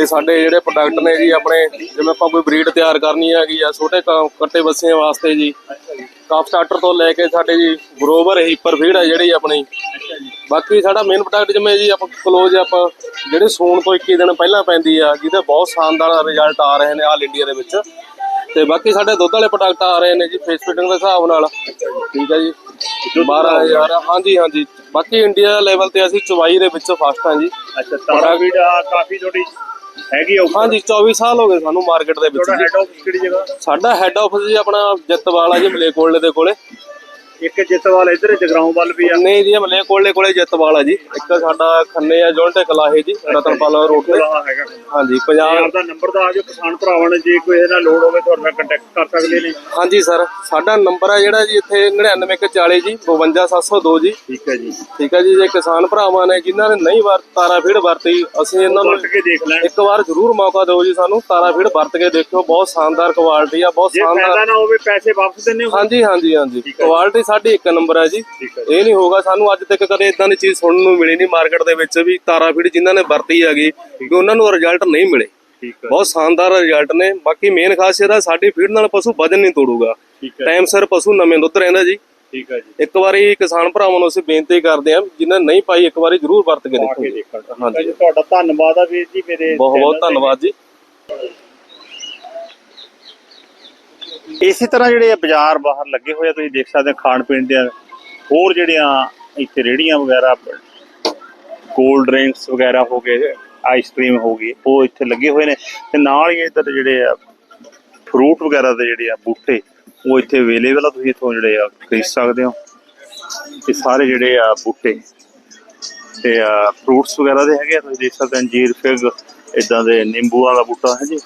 ਇਹ ਸਾਡੇ ਜਿਹੜੇ ਪ੍ਰੋਡਕਟ ਨੇ ਜੀ ਆਪਣੇ ਜਿਵੇਂ ਆਪਾਂ ਕੋਈ ਬਰੀਡ ਤਿਆਰ ਕਰਨੀ ਹੈਗੀ ਆ ਛੋਟੇ ਕੱਟੇ ਬੱਸਿਆਂ ਵਾਸਤੇ ਜੀ। ਕਾਫ ਸਟਾਰਟਰ ਤੋਂ ਲੈ ਕੇ ਸਾਡੇ ਜੀ ਗਰੋਵਰ ਹੀਪਰ ਫੀਡ ਹੈ ਜਿਹੜੀ ਆਪਣੀ। ਬਾਕੀ ਸਾਡਾ ਮੇਨ ਪ੍ਰੋਡਕਟ ਜਿਵੇਂ ਜੀ ਆਪਾਂ ਕਲੋਜ਼ ਆਪਾਂ ਜਿਹੜੇ ਸੂਣ ਤੋਂ 21 ਦਿਨ ਪਹਿਲਾਂ ਪੈਂਦੀ ਆ ਜਿਹਦੇ ਬਹੁਤ ਸ਼ਾਨਦਾਰ ਰਿਜ਼ਲਟ ਆ ਰਹੇ ਨੇ ਆਲ ਇੰਡੀਆ ਦੇ ਵਿੱਚ। ਤੇ ਬਾਕੀ ਸਾਡੇ ਦੁੱਧ ਵਾਲੇ ਪ੍ਰੋਡਕਟ ਆ ਰਹੇ ਨੇ ਜੀ ਫੇਸ ਫਿਟਿੰਗ ਦੇ ਹਿਸਾਬ ਨਾਲ। ਠੀਕ ਹੈ ਜੀ। 12000 ਹਾਂਜੀ ਹਾਂਜੀ। ਬਾਕੀ ਇੰਡੀਆ ਲੈਵਲ ਤੇ ਅਸੀਂ ਚਵਾਈ ਦੇ ਵਿੱਚ ਫਸਟ ਹਾਂ ਜੀ। ਅੱਛਾ ਤਾਰਾ ਵੀ ਕਾਫੀ ਥੋੜੀ ਹੈਗੀ ਆ ਹਾਂਜੀ 24 ਸਾਲ ਹੋ ਗਏ ਸਾਨੂੰ ਮਾਰਕੀਟ ਦੇ ਵਿੱਚ ਤੁਹਾਡਾ ਜੀ। ਹੈਡ ਆਫਿਸ ਕਿਹੜੀ ਜਗ੍ਹਾ? ਸਾਡਾ ਹੈੱਡ ਆਫਿਸ ਜੀ ਆਪਣਾ ਜੱਤਵਾਲ ਆ ਜੀ ਮਲੇਕੋਟਲੇ ਦੇ ਕੋਲੇ। ਇੱਕ ਜਿੱਤਵਾਲ ਇੱਧਰ ਜਗਰਾਉਂ ਵੱਲ ਵੀ ਆ। ਨਹੀਂ ਜੀ ਮਲੇਕੋਟਲੇ ਕੋਲੇ ਜੱਤਵਾਲ ਆ ਜੀ। ਇੱਕ ਸਾਡਾ ਖੰਨੇ ਆ ਜੋਲਟੇ ਕਲਾਹੇ ਜੀ ਰਤਨਪਾਲ ਰੋਡ ਤੇ। ਕੋਲਾ ਹੈਗਾ। ਹਾਂਜੀ ਪੰਜਾਬ ਆਪਦਾ ਨੰਬਰ ਦਾ ਆ ਜੋ ਕਿਸਾਨ ਭਰਾਵਾਂ ਨੇ ਜੇ ਕੋਈ ਇਹਦਾ ਲੋੜ ਹੋਵੇ ਤੁਹਾਡੇ ਨਾਲ ਕੰਟੈਕਟ ਕਰ ਸਕਦੇ ਨੇ। ਹਾਂਜੀ ਸਰ ਸਾਡਾ ਨੰਬਰ ਆ ਜਿਹੜਾ ਜੀ ਇੱਥੇ 99140 ਜੀ 52702 ਜੀ। ਠੀਕ ਹੈ ਜੀ। ਠੀਕ ਹੈ ਜੀ ਜੇ ਕਿਸਾਨ ਭਰਾਵਾਂ ਨੇ ਜਿਨ੍ਹਾਂ ਨੇ ਨਹੀਂ ਵਰ ਤਾਰਾ ਫੀਡ ਵਰਤੀ ਅਸੀਂ ਇਹਨਾਂ ਨੂੰ ਵਰਤ ਕੇ ਦੇਖ ਲੈਣ। ਇੱਕ ਵਾਰ ਜ਼ਰੂਰ ਮੌਕਾ ਦਿਓ ਜੀ ਸਾਨੂੰ ਤਾਰਾ ਫੀਡ ਵਰਤ ਕੇ ਦੇਖਿਓ ਬਹੁਤ ਸ਼ਾਨਦਾਰ ਕੁਆਲਿਟੀ ਆ ਬਹੁਤ ਜੇ ਸ਼ਾਨਦਾਰ ਫਾਇਦਾ ਨਾ ਹੋਵੇ ਪੈਸੇ ਵਾਪਸ ਦਿੰਨੇ ਹਾਂਜੀ ਹਾਂਜੀ ਹਾਂਜੀ। ਕੁਆਲਿਟੀ ਸਾਡੀ ਇੱਕ ਨੰਬਰ ਹੈ ਜੀ। ਠੀਕ ਹੈ ਇਹ ਨਹੀਂ ਹੋਗਾ ਸਾਨੂੰ ਅੱਜ ਤੱਕ ਕਦੇ ਇਦਾਂ ਦੀ ਚੀਜ਼ ਸੁਣਨ ਨੂੰ ਮਿਲੀ ਨਹੀਂ ਮਾਰਕੀਟ ਦੇ ਵਿੱਚ ਵੀ ਤਾਰਾ ਫੀਡ ਜਿਨ੍ਹਾਂ ਨੇ ਵਰਤੀ ਹੈਗੀ ਕਿ ਉਹਨਾਂ ਨੂੰ ਰਿਜ਼ਲਟ ਨਹੀਂ ਮਿਲੇ। ਬਹੁਤ ਸ਼ਾਨਦਾਰ ਰਿਜ਼ਲਟ ਨੇ। ਬਾਕੀ ਮੇਨ ਖਾਸੀਅਤ ਹੈ ਸਾਡੀ ਫੀਡ ਨਾਲ ਪਸ਼ੂ ਵਜਨ ਨਹੀਂ ਤੋੜੂਗਾ। ਟਾਈਮ ਸਿਰ ਪਸ਼ੂ ਨਵੇਂ ਦੁੱਧ ਰਹਿੰਦਾ ਜੀ। ਠੀਕ ਹੈ ਜੀ। ਇੱਕ ਵਾਰੀ ਕਿਸਾਨ ਭਰਾਵਾਂ ਨੂੰ ਅਸੀਂ ਬੇਨਤੀ ਕਰਦੇ ਹਾਂ ਜਿਨ੍ਹਾਂ ਨੇ ਨਹੀਂ ਪਾਈ ਇੱਕ ਵਾਰੀ ਜ਼ਰੂਰ ਵਰਤ ਕੇ ਦੇਖੋ ਹਾਂਜੀ। ਤੁਹਾਡਾ ਧੰਨਵਾਦ ਆ ਵੀਰ ਜੀ ਮੇਰੇ ਬਹੁਤ ਬਹੁਤ। ਧੰਨਵਾਦ ਜੀ। ਇਸੇ ਤਰ੍ਹਾਂ ਜਿਹੜੇ ਬਾਜ਼ਾਰ ਬਾਹਰ ਲੱਗੇ ਹੋਏ ਆ, ਤੁਸੀਂ ਦੇਖ ਸਕਦੇ ਹੋ ਖਾਣ ਪੀਣ ਦੀਆਂ ਹੋਰ ਜਿਹੜੀਆਂ ਇੱਥੇ ਰੇੜੀਆਂ ਵਗੈਰਾ, ਕੋਲਡ ਡਰਿੰਕਸ ਵਗੈਰਾ ਹੋ ਗਏ ਆਈਸਕ੍ਰੀਮ ਹੋ ਗਈ, ਉਹ ਇੱਥੇ ਲੱਗੇ ਹੋਏ ਨੇ ਤੇ ਨਾਲ ਹੀ ਇੱਧਰ ਜਿਹੜੇ ਆ ਫਰੂਟ ਵਗੈਰਾ ਦੇ ਜਿਹੜੇ ਆ ਬੂਟੇ, ਉਹ ਇੱਥੇ ਅਵੇਲੇਬਲ ਆ, ਤੁਸੀਂ ਇੱਥੋਂ ਜਿਹੜੇ ਆ ਖਰੀਦ ਸਕਦੇ ਹੋ। ਇਹ ਸਾਰੇ ਜਿਹੜੇ ਆ ਬੂਟੇ ਤੇ ਫਰੂਟਸ ਵਗੈਰਾ ਦੇ ਹੈਗੇ ਆ, ਤੁਸੀਂ ਦੇਖ ਸਕਦੇ ਹੋ ਅੰਜੀਰ ਫਿਗ ਇਦਾਂ ਦੇ ਨਿੰਬੂ ਵਾਲਾ ਬੂਟਾ ਹੈ ਜੀ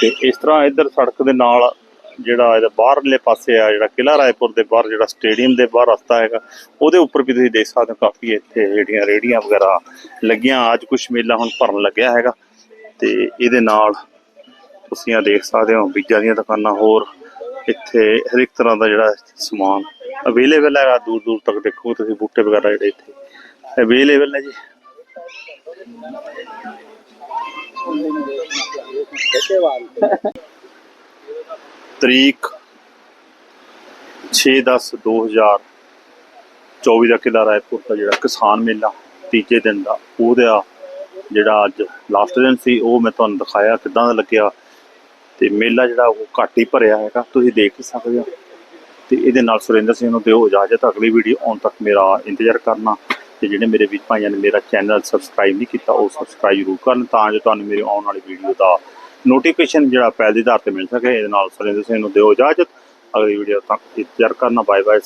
ਤੇ ਇਸ ਤਰ੍ਹਾਂ ਇੱਧਰ ਸੜਕ ਦੇ ਨਾਲ ਜਿਹੜਾ ਇਹਦਾ ਬਾਹਰਲੇ ਪਾਸੇ ਆ, ਜਿਹੜਾ ਕਿਲਾ ਰਾਏਪੁਰ ਦੇ ਬਾਹਰ, ਜਿਹੜਾ ਸਟੇਡੀਅਮ ਦੇ ਬਾਹਰ ਰਸਤਾ ਹੈਗਾ, ਉਹਦੇ ਉੱਪਰ ਵੀ ਤੁਸੀਂ ਦੇਖ ਸਕਦੇ ਹੋ ਕਾਫੀ ਇੱਥੇ ਜਿਹੜੀਆਂ ਰੇੜੀਆਂ ਵਗੈਰਾ ਲੱਗੀਆਂ। ਅੱਜ ਕੁਝ ਮੇਲਾ ਹੁਣ ਭਰਨ ਲੱਗਿਆ ਹੈਗਾ ਤੇ ਇਹਦੇ ਨਾਲ ਤੁਸੀਂ ਆ ਦੇਖ ਸਕਦੇ ਹੋ ਬੀਜਾਂ ਦੀਆਂ ਦੁਕਾਨਾਂ ਹੋਰ, ਇੱਥੇ ਹਰ ਇੱਕ ਤਰ੍ਹਾਂ ਦਾ ਜਿਹੜਾ ਸਮਾਨ ਅਵੇਲੇਬਲ ਹੈਗਾ। ਦੂਰ ਦੂਰ ਤੱਕ ਦੇਖੋ ਤੁਸੀਂ ਬੂਟੇ ਵਗੈਰਾ ਜਿਹੜੇ ਇੱਥੇ ਅਵੇਲੇਬਲ ਨੇ ਜੀ। ਤਰੀਕ 6/10/2024 ਦਾ ਕਿਲਾ ਰਾਏਪੁਰ ਦਾ ਜਿਹੜਾ ਕਿਸਾਨ ਮੇਲਾ ਤੀਜੇ ਦਿਨ ਦਾ, ਉਹਦਾ ਜਿਹੜਾ ਅੱਜ ਲਾਸਟ ਦਿਨ ਸੀ, ਉਹ ਮੈਂ ਤੁਹਾਨੂੰ ਦਿਖਾਇਆ ਕਿਦਾਂ ਦਾ ਲੱਗਿਆ ਤੇ ਮੇਲਾ ਜਿਹੜਾ ਉਹ ਘੱਟ ਹੀ ਭਰਿਆ ਹੈਗਾ, ਤੁਸੀਂ ਦੇਖ ਹੀ ਸਕਦੇ ਹੋ ਤੇ ਇਹਦੇ ਨਾਲ ਸੁਰਿੰਦਰ ਸਿੰਘ ਨੂੰ ਦਿਓ ਇਜਾਜ਼ਤ, ਅਗਲੀ ਵੀਡੀਓ ਆਉਣ ਤੱਕ ਮੇਰਾ ਇੰਤਜ਼ਾਰ ਕਰਨਾ। ਤੇ ਜਿਹੜੇ ਮੇਰੇ ਵੀਰ ਭਾਈਆਂ ਨੇ ਮੇਰਾ ਚੈਨਲ ਸਬਸਕ੍ਰਾਈਬ ਨਹੀਂ ਕੀਤਾ, ਉਹ ਸਬਸਕ੍ਰਾਈਬ ਜ਼ਰੂਰ ਕਰਨ ਤਾਂ ਜੋ ਤੁਹਾਨੂੰ ਮੇਰੇ ਆਉਣ ਵਾਲੀ ਵੀਡੀਓ ਦਾ ਨੋਟੀਫਿਕੇਸ਼ਨ ਜਿਹੜਾ ਪਹਿਲ ਦੇ ਆਧਾਰ ਤੇ ਮਿਲ ਸਕੇ। ਇਹਦੇ ਨਾਲ ਸੁਰਿੰਦਰ ਸਿੰਘ ਨੂੰ ਦਿਓ ਇਜਾਜ਼ਤ। ਅਗਲੀ ਵੀਡੀਓ ਤੱਕ ਇੰਤਜ਼ਾਰ ਕਰਨਾ। Bye bye